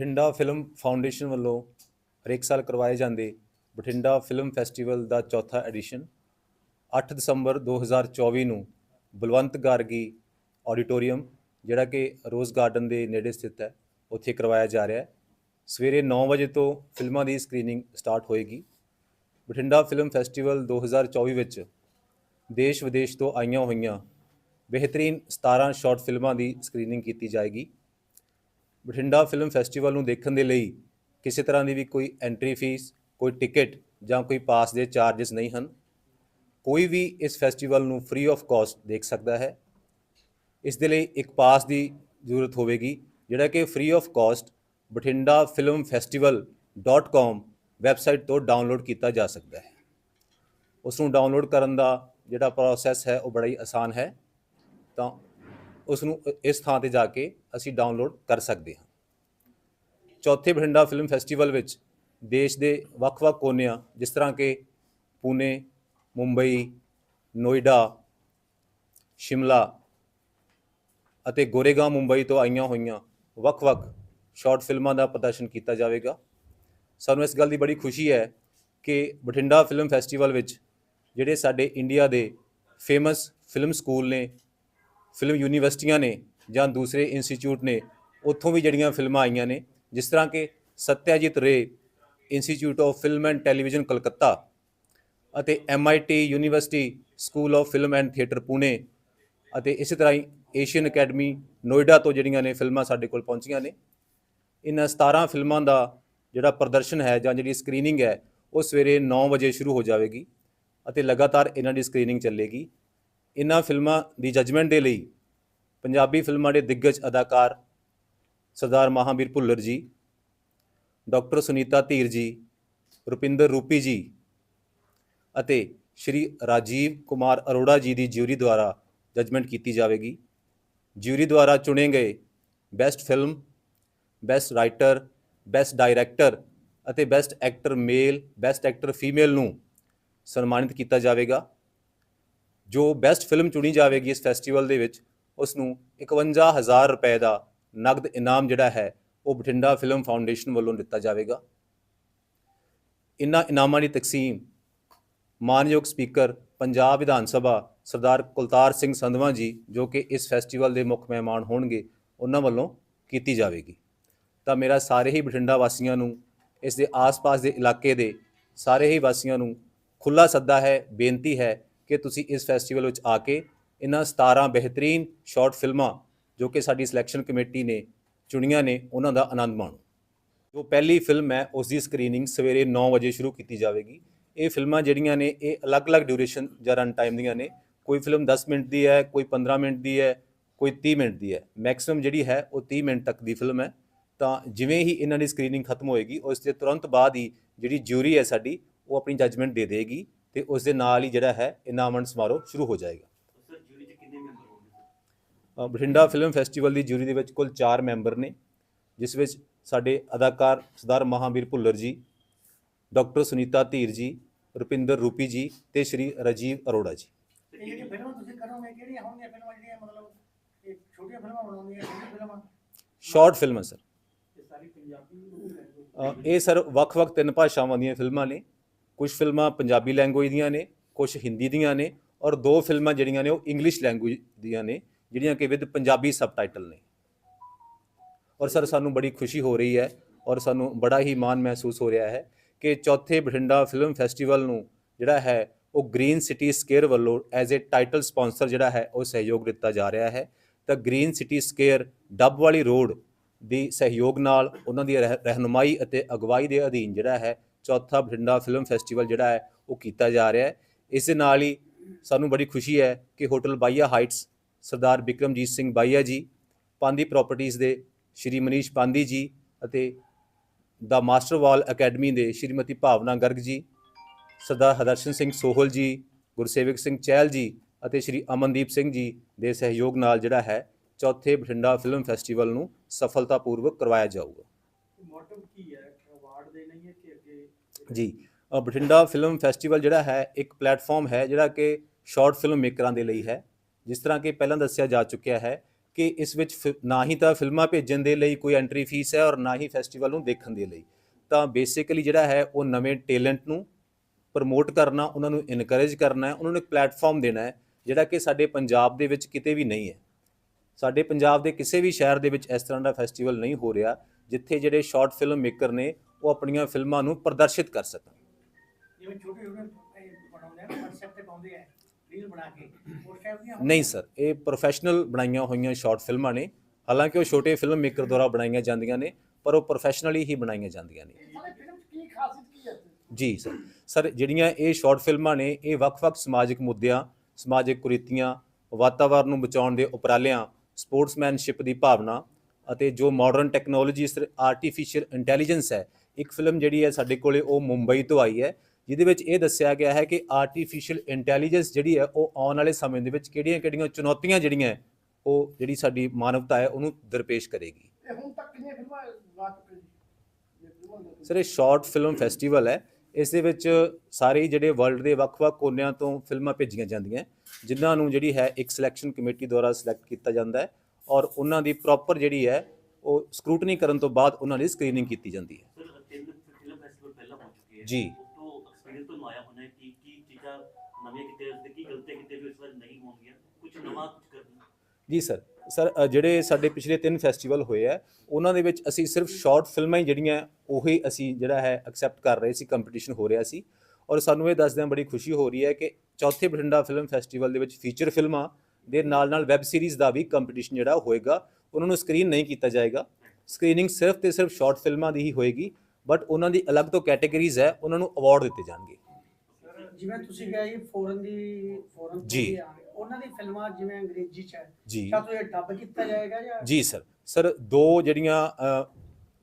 Bathinda film foundation ਵੱਲੋਂ ਹਰੇਕ ਸਾਲ ਕਰਵਾਏ ਜਾਂਦੇ ਬਠਿੰਡਾ ਫਿਲਮ ਫੈਸਟੀਵਲ ਦਾ ਚੌਥਾ ਐਡੀਸ਼ਨ 8 ਦਸੰਬਰ 2024 ਨੂੰ ਬਲਵੰਤ ਗਾਰਗੀ ਆਡੀਟੋਰੀਅਮ, ਜਿਹੜਾ ਕਿ ਰੋਜ਼ ਗਾਰਡਨ ਦੇ ਨੇੜੇ ਸਥਿਤ ਹੈ, ਉੱਥੇ ਕਰਵਾਇਆ ਜਾ ਰਿਹਾ ਹੈ। ਸਵੇਰੇ 9 ਵਜੇ ਤੋਂ ਫਿਲਮਾਂ ਦੀ ਸਕਰੀਨਿੰਗ ਸਟਾਰਟ ਹੋਏਗੀ। ਬਠਿੰਡਾ ਫਿਲਮ ਫੈਸਟੀਵਲ 2024 ਵਿੱਚ ਦੇਸ਼ ਵਿਦੇਸ਼ ਤੋਂ ਆਈਆਂ ਹੋਈਆਂ ਬਿਹਤਰੀਨ 17 ਸ਼ਾਰਟ ਫਿਲਮਾਂ ਦੀ ਸਕਰੀਨਿੰਗ ਕੀਤੀ ਜਾਏਗੀ। ਬਠਿੰਡਾ ਫਿਲਮ ਫੈਸਟੀਵਲ ਨੂੰ ਦੇਖਣ ਦੇ ਲਈ ਕਿਸੇ ਤਰ੍ਹਾਂ ਦੀ ਵੀ ਕੋਈ ਐਂਟਰੀ ਫੀਸ ਕੋਈ ਟਿਕਟ ਜਾਂ ਕੋਈ ਪਾਸ ਦੇ ਚਾਰजेस ਨਹੀਂ ਹਨ। ਕੋਈ ਵੀ ਇਸ ਫੈਸਟੀਵਲ ਨੂੰ ਫ੍ਰੀ ਆਫ ਕਾਸਟ ਦੇਖ ਸਕਦਾ ਹੈ। ਇਸ ਦੇ ਲਈ ਇੱਕ ਪਾਸ ਦੀ ਜ਼ਰੂਰਤ ਹੋਵੇਗੀ, ਜਿਹੜਾ ਕਿ free of cost Bathinda film festival website ਤੋਂ ਡਾਊਨਲੋਡ ਕੀਤਾ ਜਾ ਸਕਦਾ ਹੈ। ਉਸ ਨੂੰ ਡਾਊਨਲੋਡ ਕਰਨ ਦਾ ਜਿਹੜਾ ਪ੍ਰੋਸੈਸ ਹੈ, ਉਹ ਬੜਾ ਹੀ ਆਸਾਨ ਹੈ। ਤਾਂ ਉਸ ਨੂੰ ਇਸ ਥਾਂ ਤੇ ਜਾ ਕੇ ਅਸੀਂ ਡਾਊਨਲੋਡ ਕਰ ਸਕਦੇ ਹਾਂ। ਚੌਥੇ ਬਠਿੰਡਾ ਫਿਲਮ ਫੈਸਟੀਵਲ ਵਿੱਚ ਦੇਸ਼ ਦੇ ਵੱਖ-ਵੱਖ ਕੋਨਿਆਂ, ਜਿਸ ਤਰ੍ਹਾਂ ਕਿ ਪੂਨੇ ਮੁੰਬਈ, ਨੋਇਡਾ, ਸ਼ਿਮਲਾ ਅਤੇ ਗੋਰੇਗਾਂਵ ਮੁੰਬਈ ਤੋਂ ਆਈਆਂ ਹੋਈਆਂ ਵੱਖ-ਵੱਖ ਸ਼ਾਰਟ ਫਿਲਮਾਂ ਦਾ ਪ੍ਰਦਰਸ਼ਨ ਕੀਤਾ ਜਾਵੇਗਾ। ਸਾਨੂੰ ਇਸ ਗੱਲ ਦੀ ਬੜੀ ਖੁਸ਼ੀ ਹੈ ਕਿ ਬਠਿੰਡਾ ਫਿਲਮ ਫੈਸਟੀਵਲ ਵਿੱਚ ਜਿਹੜੇ ਸਾਡੇ ਇੰਡੀਆ ਦੇ ਫੇਮਸ ਫਿਲਮ ਸਕੂਲ ਨੇ ਫਿਲਮ ਯੂਨੀਵਰਸਿਟੀਆਂ ਨੇ ਜਾਂ ਦੂਸਰੇ ਇੰਸਟੀਚਿਊਟ ਨੇ, ਉੱਥੋਂ ਵੀ ਜਿਹੜੀਆਂ ਫਿਲਮਾਂ ਆਈਆਂ ਨੇ, ਜਿਸ ਤਰ੍ਹਾਂ ਕਿ Satyajit Ray, institute of film and television Calcutta ਅਤੇ MIT university school of film and theatre Pune ਅਤੇ ਇਸੇ ਤਰ੍ਹਾਂ ਹੀ ਏਸ਼ੀਅਨ ਅਕੈਡਮੀ ਨੋਇਡਾ ਤੋਂ ਜਿਹੜੀਆਂ ਨੇ ਫਿਲਮਾਂ ਸਾਡੇ ਕੋਲ ਪਹੁੰਚੀਆਂ ਨੇ। ਇਹਨਾਂ 17 ਫਿਲਮਾਂ ਦਾ ਜਿਹੜਾ ਪ੍ਰਦਰਸ਼ਨ ਹੈ ਜਾਂ ਜਿਹੜੀ ਸਕਰੀਨਿੰਗ ਹੈ, ਉਹ ਸਵੇਰੇ 9 ਵਜੇ ਸ਼ੁਰੂ ਹੋ ਜਾਵੇਗੀ ਅਤੇ ਲਗਾਤਾਰ ਇਹਨਾਂ ਦੀ ਸਕਰੀਨਿੰਗ ਚੱਲੇਗੀ। ਇਹਨਾਂ ਫਿਲਮਾਂ ਦੀ ਜੱਜਮੈਂਟ ਦੇ ਲਈ ਪੰਜਾਬੀ ਫਿਲਮਾਂ ਦੇ ਦਿੱਗਜ ਅਦਾਕਾਰ ਸਰਦਾਰ ਮਹਾਵੀਰ ਭੁੱਲਰ ਜੀ, ਡਾਕਟਰ ਸੁਨੀਤਾ ਧੀਰ ਜੀ, ਰੁਪਿੰਦਰ ਰੂਪੀ ਜੀ ਅਤੇ ਸ਼੍ਰੀ ਰਾਜੀਵ ਕੁਮਾਰ ਅਰੋੜਾ ਜੀ ਦੀ ਜਿਊਰੀ ਦੁਆਰਾ ਜੱਜਮੈਂਟ ਕੀਤੀ ਜਾਵੇਗੀ। ਜਿਊਰੀ ਦੁਆਰਾ ਚੁਣੇ ਗਏ best film, best writer, best director ਅਤੇ best actor male, best actor female ਨੂੰ ਸਨਮਾਨਿਤ ਕੀਤਾ ਜਾਵੇਗਾ। ਜੋ ਬੈਸਟ ਫਿਲਮ ਚੁਣੀ ਜਾਵੇਗੀ ਇਸ ਫੈਸਟੀਵਲ ਦੇ ਵਿੱਚ ਉਸ ਨੂੰ 51000 ਰੁਪਏ ਦਾ ਨਗਦ ਇਨਾਮ ਜਿਹੜਾ ਹੈ, ਉਹ ਬਠਿੰਡਾ ਫਿਲਮ ਫਾਊਂਡੇਸ਼ਨ ਵੱਲੋਂ ਦਿੱਤਾ ਜਾਵੇਗਾ। ਇਨ੍ਹਾਂ ਇਨਾਮਾਂ ਦੀ ਤਕਸੀਮ ਮਾਨਯੋਗ ਸਪੀਕਰ ਪੰਜਾਬ ਵਿਧਾਨ ਸਭਾ ਸਰਦਾਰ ਕੁਲਤਾਰ ਸਿੰਘ ਸੰਧਵਾ ਜੀ, ਜੋ ਕਿ ਇਸ ਫੈਸਟੀਵਲ ਦੇ ਮੁੱਖ ਮਹਿਮਾਨ ਹੋਣਗੇ ਉਹਨਾਂ ਵੱਲੋਂ ਕੀਤੀ ਜਾਵੇਗੀ। ਤਾਂ ਮੇਰਾ ਸਾਰੇ ਹੀ ਬਠਿੰਡਾ ਵਾਸੀਆਂ ਨੂੰ, ਇਸ ਦੇ ਆਸ-ਪਾਸ ਦੇ ਇਲਾਕੇ ਦੇ ਸਾਰੇ ਹੀ ਵਾਸੀਆਂ ਨੂੰ ਖੁੱਲਾ ਸੱਦਾ ਹੈ, ਬੇਨਤੀ ਹੈ ਕਿ ਤੁਸੀਂ ਇਸ ਫੈਸਟੀਵਲ ਵਿੱਚ ਆ ਕੇ ਇਹਨਾਂ 17 ਬਿਹਤਰੀਨ ਸ਼ਾਰਟ ਫਿਲਮਾਂ ਜੋ ਕਿ ਸਾਡੀ ਸਿਲੈਕਸ਼ਨ ਕਮੇਟੀ ਨੇ ਚੁਣੀਆਂ ਨੇ, ਉਹਨਾਂ ਦਾ ਆਨੰਦ ਮਾਣੋ। ਜੋ ਪਹਿਲੀ ਫਿਲਮ ਹੈ ਉਸ ਦੀ ਸਕਰੀਨਿੰਗ ਸਵੇਰੇ 9 ਵਜੇ ਸ਼ੁਰੂ ਕੀਤੀ ਜਾਵੇਗੀ। ਇਹ ਫਿਲਮਾਂ ਜਿਹੜੀਆਂ ਨੇ, ਇਹ ਅਲੱਗ-ਅਲੱਗ ਡਿਊਰੇਸ਼ਨ ਜਾਂ ਰਨ ਟਾਈਮ ਦੀਆਂ ਨੇ। ਕੋਈ ਫਿਲਮ 10 ਮਿੰਟ ਦੀ ਹੈ, ਕੋਈ 15 ਮਿੰਟ ਦੀ ਹੈ, ਕੋਈ 30 ਮਿੰਟ ਦੀ ਹੈ। ਮੈਕਸਿਮਮ ਜਿਹੜੀ ਹੈ, ਉਹ 30 ਮਿੰਟ ਤੱਕ ਦੀ ਫਿਲਮ ਹੈ। ਤਾਂ ਜਿਵੇਂ ਹੀ ਇਹਨਾਂ ਦੀ ਸਕਰੀਨਿੰਗ ਖਤਮ ਹੋਏਗੀ, ਉਸ ਦੇ ਤੁਰੰਤ ਬਾਅਦ ਹੀ ਜਿਹੜੀ ਜਿਊਰੀ ਹੈ ਸਾਡੀ, ਉਹ ਆਪਣੀ ਜੱਜਮੈਂਟ ਦੇ ਦੇਗੀ। ਤੇ ਉਸ ਦੇ ਨਾਲ ਹੀ ਜਿਹੜਾ ਹੈ ਇਨਾਮਨ ਸਮਾਰੋਹ ਸ਼ੁਰੂ ਹੋ ਜਾਏਗਾ। ਸਰ ਜੂਰੀ ਚ ਕਿੰਨੇ ਮੈਂਬਰ ਹੋਣਗੇ? ਅ, ਬਠਿੰਡਾ ਫਿਲਮ ਫੈਸਟੀਵਲ ਦੀ ਜਿਊਰੀ ਦੇ ਵਿੱਚ ਕੁੱਲ 4 ਮੈਂਬਰ ਨੇ ਜਿਸ ਵਿੱਚ ਸਾਡੇ ਅਦਾਕਾਰ ਸਰਦਾਰ ਮਹਾਵੀਰ ਭੁੱਲਰ ਜੀ ਡਾਕਟਰ ਸੁਨੀਤਾ ਧੀਰ ਜੀ ਰੁਪਿੰਦਰ ਰੂਪੀ ਜੀ ਤੇ ਸ਼੍ਰੀ ਰਾਜੀਵ ਅਰੋੜਾ ਜੀ। ਕਿਹੜੀ ਫਿਲਮਾਂ ਤੁਸੀਂ ਕਰੋਗੇ? ਕਿਹੜੀਆਂ ਹੋਣਗੀਆਂ ਫਿਲਮਾਂ ਜਿਹੜੀਆਂ ਮਤਲਬ ਇਹ ਛੋਟੀਆਂ ਫਿਲਮਾਂ ਬਣਾਉਂਦੀਆਂ ਛੋਟੀਆਂ ਫਿਲਮਾਂ? ਸ਼ਾਰਟ ਫਿਲਮਾਂ ਸਰ ਇਹ ਸਾਰੀ ਪੰਜਾਬੀ ਅ, ਇਹ ਸਰ ਵੱਖ-ਵੱਖ ਤਿੰਨ ਭਾਸ਼ਾਵਾਂ ਦੀਆਂ ਫਿਲਮਾਂ ਨੇ। ਕੁਝ ਫਿਲਮਾਂ ਪੰਜਾਬੀ ਲੈਂਗੁਏਜ ਦੀਆਂ ਨੇ ਕੁਝ ਹਿੰਦੀ ਦੀਆਂ ਨੇ ਔਰ ਦੋ ਫਿਲਮਾਂ ਜਿਹੜੀਆਂ ਨੇ ਉਹ ਇੰਗਲਿਸ਼ ਲੈਂਗੁਏਜ ਦੀਆਂ ਨੇ, ਜਿਹੜੀਆਂ ਕਿ ਵਿਦ ਪੰਜਾਬੀ ਸਬਟਾਈਟਲ ਨੇ। ਔਰ ਸਰ, ਸਾਨੂੰ ਬੜੀ ਖੁਸ਼ੀ ਹੋ ਰਹੀ ਹੈ ਔਰ ਸਾਨੂੰ ਬੜਾ ਹੀ ਮਾਣ ਮਹਿਸੂਸ ਹੋ ਰਿਹਾ ਹੈ ਕਿ ਚੌਥੇ ਬਠਿੰਡਾ ਫਿਲਮ ਫੈਸਟੀਵਲ ਨੂੰ ਜਿਹੜਾ ਹੈ ਉਹ ਗ੍ਰੀਨ ਸਿਟੀ ਸਕੇਅਰ ਵੱਲੋਂ ਐਜ਼ ਅ ਟਾਈਟਲ ਸਪਾਂਸਰ ਜਿਹੜਾ ਹੈ ਉਹ ਸਹਿਯੋਗ ਦਿੱਤਾ ਜਾ ਰਿਹਾ ਹੈ। ਤਾਂ ਗ੍ਰੀਨ ਸਿਟੀ ਸਕੇਅਰ ਡੱਬ ਵਾਲੀ ਰੋਡ ਦੀ ਸਹਿਯੋਗ ਨਾਲ ਉਹਨਾਂ ਦੀ ਰਹਿ- ਰਹਿਨੁਮਾਈ ਅਤੇ ਅਗਵਾਈ ਦੇ ਅਧੀਨ ਜਿਹੜਾ ਹੈ ਚੌਥਾ ਬਠਿੰਡਾ ਫਿਲਮ ਫੈਸਟੀਵਲ ਜਿਹੜਾ ਹੈ, ਉਹ ਕੀਤਾ ਜਾ ਰਿਹਾ ਹੈ। ਇਸ ਦੇ ਨਾਲ ਹੀ ਸਾਨੂੰ ਬੜੀ ਖੁਸ਼ੀ ਹੈ ਕਿ ਹੋਟਲ ਬਾਈਆ ਹਾਈਟਸ ਸਰਦਾਰ ਬਿਕਰਮਜੀਤ ਸਿੰਘ ਬਾਈਆ ਜੀ ਪਾਂਦੀ ਪ੍ਰਾਪਰਟੀਆਂ ਦੇ ਸ਼੍ਰੀ ਮਨੀਸ਼ ਪਾਂਦੀ ਜੀ ਅਤੇ ਦਾ ਮਾਸਟਰ ਵਾਲ ਅਕੈਡਮੀ ਦੇ ਸ਼੍ਰੀਮਤੀ ਭਾਵਨਾ ਗਰਗ ਜੀ, ਸਰਦਾਰ ਹਰਦਰਸ਼ਨ ਸਿੰਘ ਸੋਹਲ ਜੀ, ਗੁਰਸੇਵਕ ਸਿੰਘ ਚਹਿਲ ਜੀ ਅਤੇ ਸ਼੍ਰੀ ਅਮਨਦੀਪ ਸਿੰਘ ਜੀ ਦੇ ਸਹਿਯੋਗ ਨਾਲ ਜਿਹੜਾ ਹੈ, ਚੌਥੇ ਬਠਿੰਡਾ ਫਿਲਮ ਫੈਸਟੀਵਲ ਨੂੰ ਸਫਲਤਾਪੂਰਵਕ ਕਰਵਾਇਆ ਜਾਊਗਾ। ਮੋਟਿਵ ਕੀ ਹੈ ਅਵਾਰਡ ਦੇ ਨਹੀਂ ਹੈ ਕਿ ਅੱਗੇ ਜੀ। ਬਠਿੰਡਾ ਫਿਲਮ ਫੈਸਟੀਵਲ ਜਿਹੜਾ ਹੈ, ਇੱਕ ਪਲੇਟਫਾਰਮ ਹੈ ਜਿਹੜਾ ਕਿ ਸ਼ਾਰਟ ਫਿਲਮ ਮੇਕਰਾਂ ਦੇ ਲਈ ਹੈ। ਜਿਸ ਤਰ੍ਹਾਂ ਕਿ ਪਹਿਲਾਂ ਦੱਸਿਆ ਜਾ ਚੁੱਕਿਆ ਹੈ ਕਿ ਇਸ ਵਿੱਚ ਫਿ- ਨਾ ਹੀ ਤਾਂ ਫਿਲਮਾਂ ਭੇਜਣ ਦੇ ਲਈ ਕੋਈ ਐਂਟਰੀ ਫੀਸ ਹੈ ਔਰ ਨਾ ਹੀ ਫੈਸਟੀਵਲ ਨੂੰ ਦੇਖਣ ਦੇ ਲਈ। ਤਾਂ ਬੇਸਿਕਲੀ ਜਿਹੜਾ ਹੈ, ਉਹ ਨਵੇਂ ਟੈਲੈਂਟ ਨੂੰ ਪ੍ਰਮੋਟ ਕਰਨਾ, ਉਹਨਾਂ ਨੂੰ ਇਨਕਰੇਜ ਕਰਨਾ ਹੈ, ਉਹਨਾਂ ਨੂੰ ਇੱਕ ਪਲੇਟਫਾਰਮ ਦੇਣਾ ਹੈ, ਜਿਹੜਾ ਕਿ ਸਾਡੇ ਪੰਜਾਬ ਦੇ ਵਿੱਚ ਕਿਤੇ ਵੀ ਨਹੀਂ ਹੈ। ਸਾਡੇ ਪੰਜਾਬ ਦੇ ਕਿਸੇ ਵੀ ਸ਼ਹਿਰ ਦੇ ਵਿੱਚ ਇਸ ਤਰ੍ਹਾਂ ਦਾ ਫੈਸਟੀਵਲ ਨਹੀਂ ਹੋ ਰਿਹਾ, ਜਿੱਥੇ ਜਿਹੜੇ ਸ਼ਾਰਟ ਫਿਲਮ ਮੇਕਰ ਨੇ ਉਹ ਆਪਣੀਆਂ ਫਿਲਮਾਂ ਨੂੰ ਪ੍ਰਦਰਸ਼ਿਤ ਕਰ ਸਕਣ। ਜਿਵੇਂ ਛੋਟੇ ਛੋਟੇ ਇਹ ਬਣਾਉਂਦੇ ਆ WhatsApp ਤੇ ਪਾਉਂਦੇ ਆ ਰੀਲ ਬਣਾ ਕੇ ਉਸ ਟਾਈਪ ਦੀਆਂ ਨਹੀਂ ਸਰ ਇਹ ਪ੍ਰੋਫੈਸ਼ਨਲ ਬਣਾਈਆਂ ਹੋਈਆਂ ਸ਼ਾਰਟ ਫਿਲਮਾਂ ਨੇ। ਹਾਲਾਂਕਿ ਉਹ ਛੋਟੇ ਫਿਲਮ ਮੇਕਰ ਦੁਆਰਾ ਬਣਾਈਆਂ ਜਾਂਦੀਆਂ ਨੇ ਪਰ ਉਹ ਪ੍ਰੋਫੈਸ਼ਨਲੀ ਹੀ ਬਣਾਈਆਂ ਜਾਂਦੀਆਂ ਨੇ। ਜੀ ਸਰ ਸਰ ਜਿਹੜੀਆਂ ਇਹ ਸ਼ਾਰਟ ਫਿਲਮਾਂ ਨੇ ਇਹ ਵੱਖ-ਵੱਖ ਸਮਾਜਿਕ ਮੁੱਦਿਆਂ ਸਮਾਜਿਕ ਕੁਰੀਤੀਆਂ ਵਾਤਾਵਰਣ ਨੂੰ ਬਚਾਉਣ ਦੇ ਉਪਰਾਲਿਆਂ ਸਪੋਰਟਸਮੈਨਸ਼ਿਪ ਦੀ ਭਾਵਨਾ ਅਤੇ ਜੋ ਮਾਡਰਨ ਟੈਕਨੋਲੋਜੀ ਆਰਟੀਫੀਸ਼ੀਅਲ ਇੰਟੈਲੀਜੈਂਸ ਹੈ ਇੱਕ ਫਿਲਮ ਜਿਹੜੀ ਹੈ ਸਾਡੇ ਕੋਲੇ ਉਹ ਮੁੰਬਈ ਤੋਂ ਆਈ ਹੈ ਜਿਹਦੇ ਵਿੱਚ ਇਹ ਦੱਸਿਆ ਗਿਆ ਹੈ ਕਿ ਆਰਟੀਫੀਸ਼ੀਅਲ ਇੰਟੈਲੀਜੈਂਸ ਜਿਹੜੀ ਹੈ ਉਹ ਆਉਣ ਵਾਲੇ ਸਮੇਂ ਦੇ ਵਿੱਚ ਕਿਹੜੀਆਂ-ਕਿਹੜੀਆਂ ਚੁਣੌਤੀਆਂ ਜਿਹੜੀਆਂ ਉਹ ਜਿਹੜੀ ਸਾਡੀ ਮਾਨਵਤਾ ਹੈ ਉਹਨੂੰ ਦਰਪੇਸ਼ ਕਰੇਗੀ। ਇਹ ਹੁਣ ਤੱਕ ਕਿੰਨੀਆਂ ਫਿਲਮਾਂ ਲਾ ਚੁੱਕੇ ਜੀ? ਇਹ ਫਿਲਮਾਂ ਦੇ ਸਰ ਇਹ ਸ਼ਾਰਟ ਫਿਲਮ ਫੈਸਟੀਵਲ ਹੈ। ਇਸ ਦੇ ਵਿੱਚ ਸਾਰੇ ਜਿਹੜੇ ਵਰਲਡ ਦੇ ਵੱਖ-ਵੱਖ ਕੋਨਿਆਂ ਤੋਂ ਫਿਲਮਾਂ ਭੇਜੀਆਂ ਜਾਂਦੀਆਂ ਜਿਨ੍ਹਾਂ ਨੂੰ ਜਿਹੜੀ ਹੈ ਇੱਕ ਸਿਲੈਕਸ਼ਨ ਕਮੇਟੀ ਦੁਆਰਾ ਸਿਲੈਕਟ ਕੀਤਾ ਜਾਂਦਾ ਹੈ ਔਰ ਉਹਨਾਂ ਦੀ ਪ੍ਰੋਪਰ ਜਿਹੜੀ ਹੈ ਉਹ ਸਕਰੂਟਨੀ ਕਰਨ ਤੋਂ ਬਾਅਦ ਉਹਨਾਂ ਦੀ ਸਕਰੀਨਿੰਗ ਕੀਤੀ ਜਾਂਦੀ ਹੈ ਸਰ ਤਿੰਨ ਫਿਲਮ ਫੈਸਟੀਵਲ ਹੋ। ਜੀ। ਉਸ ਤੋਂ ਐਕਸਪੀਰੀਅੰਸ ਤੁਹਾਨੂੰ ਆਇਆ ਹੋਣਾ ਹੈ ਕਿ ਕੀ ਚੀਜ਼ਾਂ ਨਵੀਆਂ ਕਿਤੇ ਤੇ ਕੀ ਗਲਤੀਆਂ ਕਿਤੇ ਵੀ ਇਸ ਵਾਰ ਨਹੀਂ ਹੋਣਗੀਆਂ ਕੁਝ ਨਵਾਂ ਕੁਝ ਕਰਨਾ ਜੀ ਸਰ ਸਰ ਅ, ਜਿਹੜੇ ਸਾਡੇ ਪਿਛਲੇ ਤਿੰਨ ਫੈਸਟੀਵਲ ਹੋਏ ਆ ਉਹਨਾਂ ਦੇ ਵਿੱਚ ਅਸੀਂ ਸਿਰਫ ਸ਼ਾਰਟ ਫਿਲਮਾਂ ਹੀ ਜਿਹੜੀਆਂ ਉਹੀ ਅਸੀਂ ਜਿਹੜਾ ਹੈ ਐਕਸੈਪਟ ਕਰ ਰਹੇ ਸੀ ਕੰਪੀਟੀਸ਼ਨ ਹੋ ਰਿਹਾ ਸੀ। ਔਰ ਸਾਨੂੰ ਇਹ ਦੱਸਦਿਆਂ ਬੜੀ ਖੁਸ਼ੀ ਹੋ ਰਹੀ ਹੈ ਕਿ ਚੌਥੇ ਬਠਿੰਡਾ ਫਿਲਮ ਫੈਸਟੀਵਲ ਦੇ ਵਿੱਚ ਫੀਚਰ ਫਿਲਮਾਂ ਦੇ ਨਾਲ ਨਾਲ ਵੈਬ ਸੀਰੀਜ਼ ਦਾ ਵੀ ਕੰਪੀਟੀਸ਼ਨ ਜਿਹੜਾ ਹੋਏਗਾ ਉਹਨਾਂ ਨੂੰ ਸਕਰੀਨ ਨਹੀਂ ਕੀਤਾ ਜਾਏਗਾ। ਸਕਰੀਨਿੰਗ ਸਿਰਫ ਤੇ ਸਿਰਫ ਸ਼ਾਰਟ ਫਿਲਮਾਂ ਦੀ ਹੀ ਹੋਏਗੀ। ਬਟ ਉਹਨਾਂ ਦੀ ਅਲੱਗ ਤੋਂ ਕੈਟਾਗਰੀਜ਼ ਹੈ ਉਹਨਾਂ ਨੂੰ ਅਵਾਰਡ ਦਿੱਤੇ ਜਾਣਗੇ। ਜਿਵੇਂ ਤੁਸੀਂ ਕਿਹਾ ਜੀ ਫੋਰਨ ਦੀ ਫੋਰਨ ਜੀ। ਉਹਨਾਂ ਦੀ ਫਿਲਮਾਂ ਜਿਵੇਂ ਅੰਗਰੇਜ਼ੀ ਚ ਹੈ। ਜੀ। ਤਾਂ ਉਹ ਡੱਬ ਕੀਤਾ ਜਾਏਗਾ ਜਾਂ? ਜੀ ਸਰ ਸਰ ਦੋ ਜਿਹੜੀਆਂ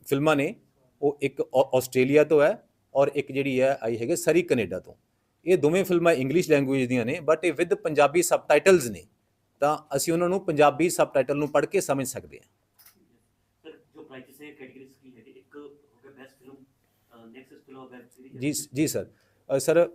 ਫਿਲਮਾਂ ਨੇ ਉਹ ਇੱਕ ਆਸਟ੍ਰੇਲੀਆ ਤੋਂ ਹੈ ਔਰ ਇੱਕ ਜਿਹੜੀ ਹੈ ਆਈ ਹੈਗੇ ਸਰੀ ਕੈਨੇਡਾ ਤੋਂ। ਇਹ ਦੋਵੇਂ ਫਿਲਮਾਂ ਇੰਗਲਿਸ਼ ਲੈਂਗੁਏਜ ਦੀਆਂ ਨੇ ਬਟ ਇਹ ਵਿਦ ਪੰਜਾਬੀ ਸਬਟਾਈਟਲਸ ਨੇ। ਤਾਂ ਅਸੀਂ ਉਹਨਾਂ ਨੂੰ ਪੰਜਾਬੀ ਸਬਟਾਈਟਲ ਨੂੰ ਪੜ੍ਹ ਕੇ ਸਮਝ ਸਕਦੇ ਹਾਂ ਸਰ ਜੋ ਪ੍ਰਾਈਸਿਸ ਹੈ ਕੈਟਾਗਰੀਜ਼ ਕੀ ਹੈ ਇੱਕ ਹੋ ਗਿਆ best film next film web series ਜੀ ਜੀ ਸਰ ਸਰ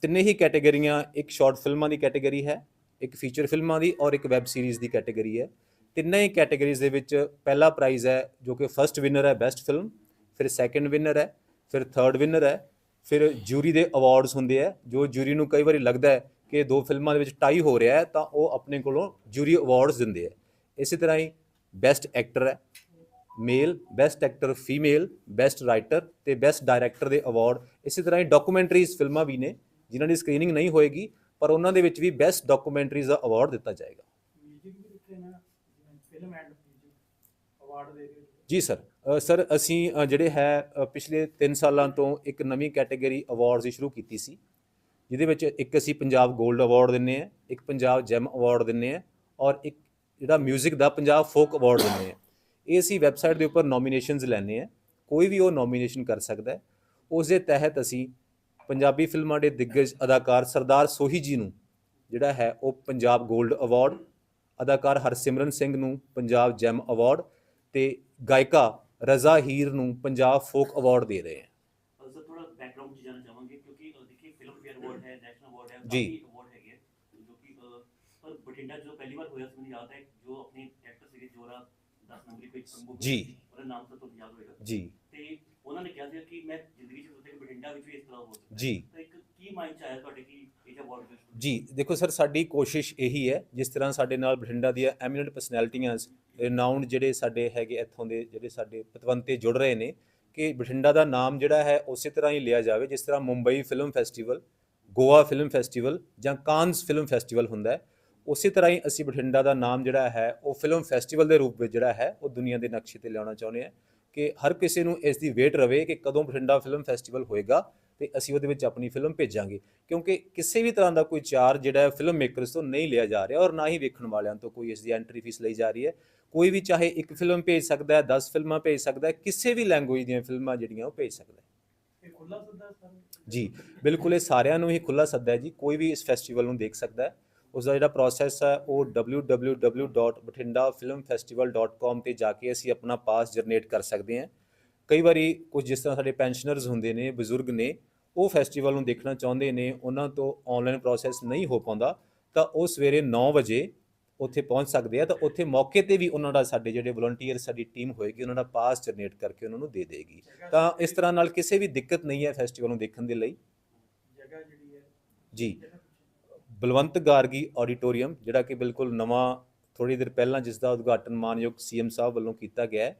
ਤਿੰਨੇ ਹੀ ਕੈਟਾਗਰੀਆਂ ਇੱਕ ਸ਼ਾਰਟ ਫਿਲਮਾਂ ਦੀ ਕੈਟਾਗਰੀ ਹੈ ਇੱਕ ਫੀਚਰ ਫਿਲਮਾਂ ਦੀ ਔਰ ਇੱਕ ਵੈਬ ਸੀਰੀਜ਼ ਦੀ ਕੈਟਾਗਰੀ ਹੈ। ਤਿੰਨੇ ਹੀ ਕੈਟਾਗਰੀਜ਼ ਦੇ ਵਿੱਚ ਪਹਿਲਾ ਪ੍ਰਾਈਜ਼ ਹੈ ਜੋ ਕਿ ਫਰਸਟ ਵਿਨਰ ਹੈ ਬੈਸਟ ਫਿਲਮ ਫਿਰ ਸੈਕੰਡ ਵਿਨਰ ਹੈ ਫਿਰ ਥਰਡ ਵਿਨਰ ਹੈ ਫਿਰ ਜੂਰੀ ਦੇ ਅਵਾਰਡਸ ਹੁੰਦੇ ਆ ਜੋ ਜੂਰੀ ਨੂੰ ਕਈ ਵਾਰੀ ਲੱਗਦਾ ਹੈ ਕਿ ਦੋ ਫਿਲਮਾਂ ਦੇ ਵਿੱਚ ਟਾਈ ਹੋ ਰਿਹਾ ਹੈ ਤਾਂ ਉਹ ਆਪਣੇ ਕੋਲੋਂ ਜੂਰੀ ਅਵਾਰਡਸ ਦਿੰਦੇ ਆ ਇਸੇ ਤਰ੍ਹਾਂ ਹੀ ਬੈਸਟ ਐਕਟਰ ਹੈ male best actor female best writer ਤੇ ਬੈਸਟ ਡਾਇਰੈਕਟਰ ਦੇ ਅਵਾਰਡ ਇਸੇ ਤਰ੍ਹਾਂ ਹੀ ਡਾਕੂਮੈਂਟਰੀਜ਼ ਫਿਲਮਾਂ ਵੀ ਨੇ ਜਿਨ੍ਹਾਂ ਦੀ ਸਕਰੀਨਿੰਗ ਨਹੀਂ ਹੋਏਗੀ ਪਰ ਉਹਨਾਂ ਦੇ ਵਿੱਚ ਵੀ ਬੈਸਟ ਡਾਕੂਮੈਂਟਰੀਜ਼ ਦਾ ਅਵਾਰਡ ਦਿੱਤਾ ਜਾਏਗਾ। ਜੀ ਸਰ ਸਰ ਅਸੀਂ ਜਿਹੜੇ ਹੈ ਪਿਛਲੇ 3 ਸਾਲਾਂ ਤੋਂ ਇੱਕ ਨਵੀਂ ਕੈਟਾਗਰੀ ਅਵਾਰਡਸ ਸ਼ੁਰੂ ਕੀਤੀ ਸੀ ਜਿਹਦੇ ਵਿੱਚ ਇੱਕ ਅਸੀਂ ਪੰਜਾਬ 골ਡ ਅਵਾਰਡ ਦਿੰਨੇ ਆ ਇੱਕ ਪੰਜਾਬ ਜੈਮ ਅਵਾਰਡ ਦਿੰਨੇ ਆ ਔਰ ਇੱਕ ਜਿਹੜਾ 뮤직 ਦਾ ਪੰਜਾਬ ਫੋਕ ਅਵਾਰਡ ਦਿੰਨੇ ਆ। ਇਹ ਅਸੀਂ ਵੈਬਸਾਈਟ ਦੇ ਉੱਪਰ ਨੋਮੀਨੇਸ਼ਨਸ ਲੈਣੇ ਆ ਕੋਈ ਵੀ ਉਹ ਨੋਮੀਨੇਸ਼ਨ ਕਰ ਸਕਦਾ ਉਸ ਦੇ ਤਹਿਤ ਅਸੀਂ ਪੰਜਾਬੀ ਫਿਲਮਾਂ ਦੇ ਦਿੱਗਜ ਅਦਾਕਾਰ ਸਰਦਾਰ ਸੋਹੀ ਜੀ ਨੂੰ ਜਿਹੜਾ ਹੈ ਉਹ ਪੰਜਾਬ 골ਡ ਅਵਾਰਡ ਅਦਾਕਾਰ ਹਰਸਿਮਰਨ ਸਿੰਘ ਨੂੰ ਪੰਜਾਬ ਜੈਮ ਅਵਾਰਡ ਤੇ ਗਾਇਕਾ ਰਜ਼ਾ ਹੀਰ ਨੂੰ ਪੰਜਾਬ ਫੋਕ ਅਵਾਰਡ ਦੇ ਰਹੇ ਹਾਂ। ਸਰ ਥੋੜਾ ਬੈਕਗ੍ਰਾਉਂਡ ਚ ਜਾਣਾ ਚਾਹਾਂਗੇ ਕਿਉਂਕਿ ਅ, ਦੇਖिए ਫਿਲਮ ਫੇਅਰ ਅਵਾਰਡ ਹੈ ਨੈਸ਼ਨਲ ਅਵਾਰਡ ਹੈ ਜੀ। ਅਵਾਰਡ ਹੈਗੇ ਜੋ ਕਿ ਪਰ ਬਠਿੰਡਾ ਜੋ ਪਹਿਲੀ ਵਾਰ ਹੋਇਆ ਸੀ ਮੈਨੂੰ ਯਾਦ ਹੈ ਜੋ ਆਪਣੀ 10 ਨੰਬਰੀ ਵਿੱਚ ਸੰਭੂ ਜੀ। ਉਹਦਾ ਨਾਮ ਤਾਂ ਤੁਹਾਨੂੰ ਯਾਦ ਹੋਏਗਾ ਜੀ ਤੇ ਉਹਨਾਂ ਨੇ ਕਿਹਾ ਸੀ ਕਿ ਮੈਂ ਜ਼ਿੰਦਗੀ 'ਚ ਸੋਚਿਆ ਕਿ ਬਠਿੰਡਾ ਵਿੱਚ ਵੀ ਇਸ ਤਰ੍ਹਾਂ ਹੋ ਸਕਦਾ। ਜੀ। ਤਾਂ ਇੱਕ ਕੀ ਮਾਈਂਡ 'ਚ ਆਇਆ ਤੁਹਾਡੇ ਕਿ ਇਹ ਅਵਾਰਡ ਦੇ ਜੀ ਦੇਖੋ ਸਰ ਸਾਡੀ ਕੋਸ਼ਿਸ਼ ਇਹੀ ਹੈ ਜਿਸ ਤਰ੍ਹਾਂ ਸਾਡੇ ਨਾਲ ਬਠਿੰਡਾ ਦੀਆਂ ਐਮੀਨੈਂਟ ਪਰਸਨੈਲਿਟੀਆਂ ਰਿਨਾਊਂਡ ਜਿਹੜੇ ਸਾਡੇ ਹੈਗੇ ਇੱਥੋਂ ਦੇ ਜਿਹੜੇ ਸਾਡੇ ਪਤਵੰਤੇ ਜੁੜ ਰਹੇ ਨੇ ਕਿ ਬਠਿੰਡਾ ਦਾ ਨਾਮ ਜਿਹੜਾ ਹੈ ਉਸੇ ਤਰ੍ਹਾਂ ਹੀ ਲਿਆ ਜਾਵੇ ਜਿਸ ਤਰ੍ਹਾਂ Mumbai film festival Goa film festival ਜਾਂ ਕਾਨਸ ਫਿਲਮ ਫੈਸਟੀਵਲ ਹੁੰਦਾ ਹੈ ਉਸੇ ਤਰ੍ਹਾਂ ਹੀ ਅਸੀਂ ਬਠਿੰਡਾ ਦਾ ਨਾਮ ਜਿਹੜਾ ਹੈ ਉਹ ਫਿਲਮ ਫੈਸਟੀਵਲ ਦੇ ਰੂਪ ਵਿੱਚ ਜਿਹੜਾ ਹੈ ਉਹ ਦੁਨੀਆ ਦੇ ਨਕਸ਼ੇ ਤੇ ਲਿਆਉਣਾ ਚਾਹੁੰਦੇ ਹਾਂ ਕਿ ਹਰ ਕਿਸੇ ਨੂੰ ਇਸ ਦੀ ਵੇਟ ਰਵੇ ਕਿ ਕਦੋਂ ਬਠਿੰਡਾ ਫਿਲਮ ਫੈਸਟੀਵਲ ਹੋਏਗਾ ਤੇ ਅਸੀਂ ਉਹਦੇ ਵਿੱਚ ਆਪਣੀ ਫਿਲਮ ਭੇਜਾਂਗੇ। ਕਿਉਂਕਿ ਕਿਸੇ ਵੀ ਤਰ੍ਹਾਂ ਦਾ ਕੋਈ ਚਾਰਜ ਜਿਹੜਾ ਹੈ ਫਿਲਮ ਮੇਕਰਸ ਤੋਂ ਨਹੀਂ ਲਿਆ ਜਾ ਰਿਹਾ ਔਰ ਨਾ ਹੀ ਵੇਖਣ ਵਾਲਿਆਂ ਤੋਂ ਕੋਈ ਇਸ ਦੀ ਐਂਟਰੀ ਫੀਸ ਲਈ ਜਾ ਰਹੀ ਹੈ। ਕੋਈ ਵੀ ਚਾਹੇ ਇੱਕ ਫਿਲਮ ਭੇਜ ਸਕਦਾ ਹੈ 10 ਫਿਲਮਾਂ ਭੇਜ ਸਕਦਾ ਹੈ ਕਿਸੇ ਵੀ ਲੈਂਗੁਏਜ ਦੀਆਂ ਫਿਲਮਾਂ ਜਿਹੜੀਆਂ ਉਹ ਭੇਜ ਸਕਦਾ ਹੈ। ਇਹ ਖੁੱਲਾ ਸੱਦਾ ਸਰ? ਜੀ ਬਿਲਕੁਲ ਇਹ ਸਾਰਿਆਂ ਨੂੰ ਹੀ ਖੁੱਲਾ ਸੱਦਾ ਹੈ ਜੀ ਕੋਈ ਵੀ ਇਸ ਫੈਸਟੀਵਲ ਨੂੰ ਦੇਖ ਸਕਦਾ ਹੈ। ਉਸ ਦਾ ਜਿਹੜਾ ਪ੍ਰੋਸੈਸ ਹੈ ਉਹ www.bathinda.filmfestival.com ਤੇ ਜਾ ਕੇ ਅਸੀਂ ਆਪਣਾ ਪਾਸ ਜਨਰੇਟ ਕਰ ਸਕਦੇ ਹਾਂ। ਕਈ ਵਾਰੀ ਕੁਝ ਜਿਸ ਤਰ੍ਹਾਂ ਸਾਡੇ ਪੈਨਸ਼ਨਰਸ ਹੁੰਦੇ ਨੇ ਬਜ਼ੁਰਗ ਨੇ ਉਹ ਫੈਸਟੀਵਲ ਨੂੰ ਦੇਖਣਾ ਚਾਹੁੰਦੇ ਨੇ ਉਹਨਾਂ ਤੋਂ ਆਨਲਾਈਨ ਪ੍ਰੋਸੈਸ ਨਹੀਂ ਹੋ ਪਾਉਂਦਾ ਤਾਂ ਉਹ ਸਵੇਰੇ 9 ਵਜੇ ਉੱਥੇ ਪਹੁੰਚ ਸਕਦੇ ਆ ਤਾਂ ਉੱਥੇ ਮੌਕੇ ਤੇ ਵੀ ਉਹਨਾਂ ਦਾ ਸਾਡੇ ਜਿਹੜੇ ਵਲੰਟੀਅਰ ਸਾਡੀ ਟੀਮ ਹੋਏਗੀ ਉਹਨਾਂ ਦਾ ਪਾਸ ਜਨਰੇਟ ਕਰਕੇ ਉਹਨਾਂ ਨੂੰ ਦੇ ਦੇਗੀ। ਤਾਂ ਇਸ ਤਰ੍ਹਾਂ ਨਾਲ ਕਿਸੇ ਵੀ ਦਿੱਕਤ ਨਹੀਂ ਹੈ ਫੈਸਟੀਵਲ ਨੂੰ ਦੇਖਣ ਦੇ ਲਈ। ਜਗ੍ਹਾ ਜਿਹੜੀ ਹੈ ਜੀ। ਬਲਵੰਤ ਗਾਰਗੀ ਆਡੀਟੋਰੀਅਮ, ਜਿਹੜਾ ਕਿ ਬਿਲਕੁਲ ਨਵਾਂ ਥੋੜੀ ਦੇਰ ਪਹਿਲਾਂ ਜਿਸ ਦਾ ਉਦਘਾਟਨ ਮਾਨਯੋਗ ਸੀਐਮ ਸਾਹਿਬ ਵੱਲੋਂ ਕੀਤਾ ਗਿਆ ਹੈ,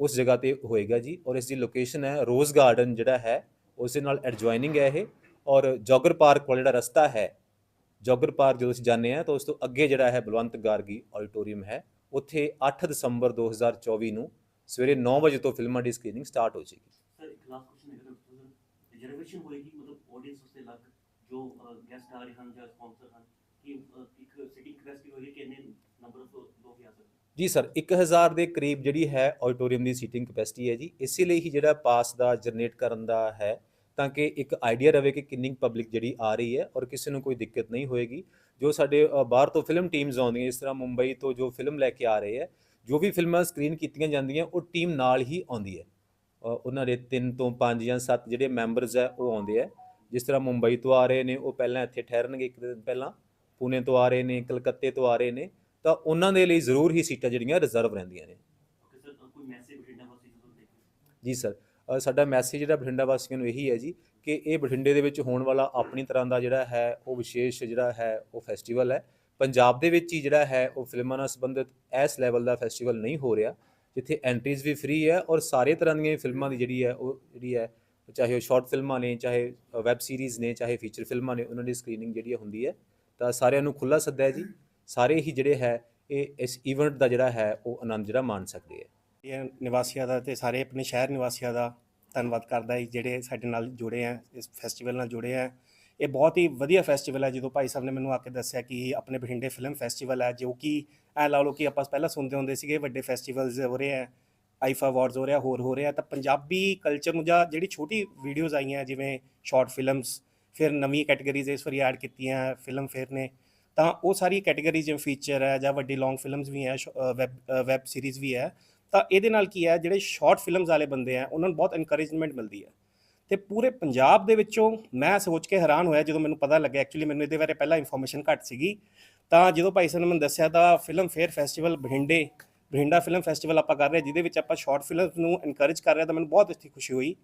ਉਸ ਜਗ੍ਹਾ ਤੇ ਹੋਏਗਾ ਜੀ। ਔਰ ਇਸ ਦੀ ਲੋਕੇਸ਼ਨ ਹੈ ਰੋਜ਼ ਗਾਰਡਨ ਜਿਹੜਾ ਹੈ, ਉਸ ਦੇ ਨਾਲ ਐਡਜੋਇਨਿੰਗ ਹੈ ਇਹ। ਔਰ ਜੋਗਰ ਪਾਰਕ ਵਾਲਾ ਜਿਹੜਾ ਰਸਤਾ ਹੈ, ਜੋਗਰ ਪਾਰਕ ਜਦੋਂ ਅਸੀਂ ਜਾਂਦੇ ਆ ਤਾਂ ਉਸ ਤੋਂ ਅੱਗੇ ਜਿਹੜਾ ਹੈ ਬਲਵੰਤ ਗਾਰਗੀ ਆਡੀਟੋਰੀਅਮ ਹੈ, ਉੱਥੇ 8 ਦਸੰਬਰ 2024 ਨੂੰ ਸਵੇਰੇ 9 ਵਜੇ ਤੋਂ ਫਿਲਮਾਂ ਦੀ ਸਕਰੀਨਿੰਗ ਸਟਾਰਟ ਹੋ ਜਾਏਗੀ। ਸਰ, ਇੱਕ ਲਾਸਟ ਕੁਐਸਚਨ ਹੈਗਾ ਰਿਜ਼ਰਵੇਸ਼ਨ ਹੋਏਗੀ, ਮਤਲਬ ਆਡੀਅנס ਉਸਤੇ ਲੱਗ ਜੋ ਗੈਸਟ ਆ ਰਹੇ ਹਨ ਜਾਂ ਸਪਾਂਸਰ ਹਨ, ਕਿ ਇੱਕ ਸਿਟਿੰਗ ਕੈਪੈਸਿਟੀ ਹੋਏਗੀ ਕਿ ਨੰਬਰ ਆਫ ਲੋਕ ਆ ਸਕਦੇ ਜੀ ਸਰ 1000 ਦੇ ਕਰੀਬ ਜਿਹੜੀ ਹੈ ਆਡੀਟੋਰੀਅਮ ਦੀ ਸੀਟਿੰਗ ਕੈਪੈਸਿਟੀ ਹੈ ਜੀ। ਇਸੇ ਲਈ ਹੀ ਜਿਹੜਾ ਪਾਸ ਦਾ ਜਨਰੇਟ ਕਰਨ ਦਾ ਹੈ, ਤਾਂ ਕਿ ਇੱਕ ਆਈਡੀਆ ਰਵੇ ਕਿ ਕਿੰਨੀ ਪਬਲਿਕ ਜਿਹੜੀ ਆ ਰਹੀ ਹੈ ਔਰ ਕਿਸੇ ਨੂੰ ਕੋਈ ਦਿੱਕਤ ਨਹੀਂ ਹੋਏਗੀ। ਜੋ ਸਾਡੇ ਬਾਹਰ ਤੋਂ ਫਿਲਮ ਟੀਮਸ ਆਉਂਦੀਆਂ ਇਸ ਤਰ੍ਹਾਂ ਮੁੰਬਈ ਤੋਂ ਜੋ ਫਿਲਮ ਲੈ ਕੇ ਆ ਰਹੇ ਹੈ, ਜੋ ਵੀ ਫਿਲਮਾਂ ਸਕਰੀਨ ਕੀਤੀਆਂ ਜਾਂਦੀਆਂ, ਉਹ ਟੀਮ ਨਾਲ ਹੀ ਆਉਂਦੀ ਹੈ। ਉਹਨਾਂ ਦੇ 3 ਤੋਂ 5 ਜਾਂ 7 ਜਿਹੜੇ ਮੈਂਬਰਸ ਹੈ, ਉਹ ਆਉਂਦੇ ਹੈ। ਜਿਸ ਤਰ੍ਹਾਂ ਮੁੰਬਈ ਤੋਂ ਆ ਰਹੇ ਨੇ ਉਹ ਪਹਿਲਾਂ ਇੱਥੇ ਠਹਿਰਨਗੇ ਇੱਕ ਦਿਨ ਪਹਿਲਾਂ ਪੂਨੇ ਤੋਂ ਆ ਰਹੇ ਨੇ ਕਲਕੱਤੇ ਤੋਂ ਆ ਰਹੇ ਨੇ ਤਾਂ ਉਹਨਾਂ ਦੇ ਲਈ ਜ਼ਰੂਰ ਹੀ ਸੀਟਾਂ ਜਿਹੜੀਆਂ ਰਿਜ਼ਰਵ ਰਹਿੰਦੀਆਂ ਨੇ। ਜੀ ਸਰ ਸਾਡਾ ਮੈਸੇਜ ਜਿਹੜਾ ਬਠਿੰਡਾ ਵਾਸੀਆਂ ਨੂੰ ਇਹੀ ਹੈ ਜੀ ਕਿ ਇਹ ਬਠਿੰਡੇ ਦੇ ਵਿੱਚ ਹੋਣ ਵਾਲਾ ਆਪਣੀ ਤਰ੍ਹਾਂ ਦਾ ਜਿਹੜਾ ਹੈ ਉਹ ਵਿਸ਼ੇਸ਼ ਜਿਹੜਾ ਹੈ ਉਹ ਫੈਸਟੀਵਲ ਹੈ। ਪੰਜਾਬ ਦੇ ਵਿੱਚ ਹੀ ਜਿਹੜਾ ਹੈ ਉਹ ਫਿਲਮਾਂ ਨਾਲ ਸੰਬੰਧਿਤ ਇਸ ਲੈਵਲ ਦਾ ਫੈਸਟੀਵਲ ਨਹੀਂ ਹੋ ਰਿਹਾ ਜਿੱਥੇ ਐਂਟਰੀਜ਼ ਵੀ ਫ੍ਰੀ ਹੈ ਔਰ ਸਾਰੇ ਤਰ੍ਹਾਂ ਦੀਆਂ ਫਿਲਮਾਂ ਦੀ ਜਿਹੜੀ ਹੈ ਉਹ ਜਿਹੜੀ ਹੈ ਚਾਹੇ ਉਹ ਸ਼ਾਰਟ ਫਿਲਮਾਂ ਨੇ, ਚਾਹੇ ਵੈਬ ਸੀਰੀਜ਼ ਨੇ, ਚਾਹੇ ਫੀਚਰ ਫਿਲਮਾਂ ਨੇ, ਉਹਨਾਂ ਦੀ ਸਕਰੀਨਿੰਗ ਜਿਹੜੀ ਹੈ ਹੁੰਦੀ ਹੈ। ਤਾਂ ਸਾਰਿਆਂ ਨੂੰ ਖੁੱਲਾ ਸੱਦਾ ਹੈ ਜੀ। ਸਾਰੇ ਹੀ ਜਿਹੜੇ ਹੈ, ਇਹ ਇਸ ਇਵੈਂਟ ਦਾ ਜਿਹੜਾ ਹੈ, ਉਹ ਆਨੰਦ ਜਿਹੜਾ ਮਾਣ ਸਕਦੇ ਹੈ। ਇਹ ਨਿਵਾਸੀਆਂ ਦਾ ਤੇ ਸਾਰੇ ਆਪਣੇ ਸ਼ਹਿਰ ਨਿਵਾਸੀਆਂ ਦਾ ਧੰਨਵਾਦ ਕਰਦਾ ਹੈ ਜਿਹੜੇ ਸਾਡੇ ਨਾਲ ਜੁੜੇ ਆ ਇਸ ਫੈਸਟੀਵਲ ਨਾਲ ਜੁੜੇ ਆ ਇਹ ਬਹੁਤ ਹੀ ਵਧੀਆ ਫੈਸਟੀਵਲ ਹੈ, ਜਦੋਂ ਭਾਈ ਸਾਹਿਬ ਨੇ ਮੈਨੂੰ ਆ ਕੇ ਦੱਸਿਆ ਕਿ ਆਪਣੇ ਬਠਿੰਡੇ ਫਿਲਮ ਫੈਸਟੀਵਲ ਹੈ, ਜੋ ਕਿ ਐ ਲਾ ਲਓ ਕਿ ਆਪਾਂ ਪਹਿਲਾਂ ਸੁਣਦੇ ਹੁੰਦੇ ਸੀਗੇ, ਵੱਡੇ ਫੈਸਟੀਵਲਸ ਹੋ ਰਹੇ ਆ ਆਈਫਾ ਅਵਾਰਡਸ ਹੋ ਰਿਹਾ, ਹੋਰ ਹੋ ਰਿਹਾ, ਤਾਂ ਪੰਜਾਬੀ ਕਲਚਰ ਨੂੰ ਜਾਂ ਜਿਹੜੀ ਛੋਟੀ ਵੀਡੀਓਜ਼ ਆਈਆਂ, ਜਿਵੇਂ ਸ਼ਾਰਟ ਫਿਲਮਸ ਫਿਰ ਨਵੀਂ ਕੈਟਾਗਰੀਜ਼ ਇਸ ਵਾਰੀ ਐਡ ਕੀਤੀਆਂ ਫਿਲਮ ਫੇਅਰ ਨੇ, ਤਾਂ ਉਹ ਸਾਰੀ ਕੈਟਾਗਰੀ ਜਿਵੇਂ ਫੀਚਰ ਹੈ ਜਾਂ ਵੱਡੀ ਲੌਂਗ ਫਿਲਮਸ ਵੀ ਹੈ ਵੈਬ ਵੈਬ ਸੀਰੀਜ਼ ਵੀ ਹੈ, ਤਾਂ ਇਹਦੇ ਨਾਲ ਕੀ ਹੈ, ਜਿਹੜੇ ਸ਼ਾਰਟ ਫਿਲਮਸ ਵਾਲੇ ਬੰਦੇ ਆ ਉਹਨਾਂ ਨੂੰ ਬਹੁਤ ਐਨਕਰੇਜਮੈਂਟ ਮਿਲਦੀ ਹੈ। ਤੇ ਪੂਰੇ ਪੰਜਾਬ ਦੇ ਵਿੱਚੋਂ ਮੈਂ ਸੋਚ ਕੇ ਹੈਰਾਨ ਹੋਇਆ, ਜਦੋਂ ਮੈਨੂੰ ਪਤਾ ਲੱਗਿਆ ਐਕਚੁਅਲੀ ਮੈਨੂੰ ਇਹਦੇ ਬਾਰੇ ਪਹਿਲਾਂ ਇਨਫੋਰਮੇਸ਼ਨ ਘੱਟ ਸੀਗੀ, ਤਾਂ ਜਦੋਂ ਭਾਈ ਸਾਹਿਬ ਨੇ ਮੈਨੂੰ ਦੱਸਿਆ ਤਾਂ ਫਿਲਮ ਫੇਅਰ ਫੈਸਟੀਵਲ ਬਠਿੰਡੇ ਬਠਿੰਡਾ ਫਿਲਮ ਫੈਸਟੀਵਲ ਆਪਾਂ ਕਰ ਰਹੇ ਜਿਹਦੇ ਵਿੱਚ ਆਪਾਂ ਸ਼ਾਰਟ ਫਿਲਮਸ ਨੂੰ ਐਨਕਰੇਜ ਕਰ ਰਹੇ ਤਾਂ ਮੈਨੂੰ ਬਹੁਤ ਇੱਥੇ ਖੁਸ਼ੀ ਹੋਈ।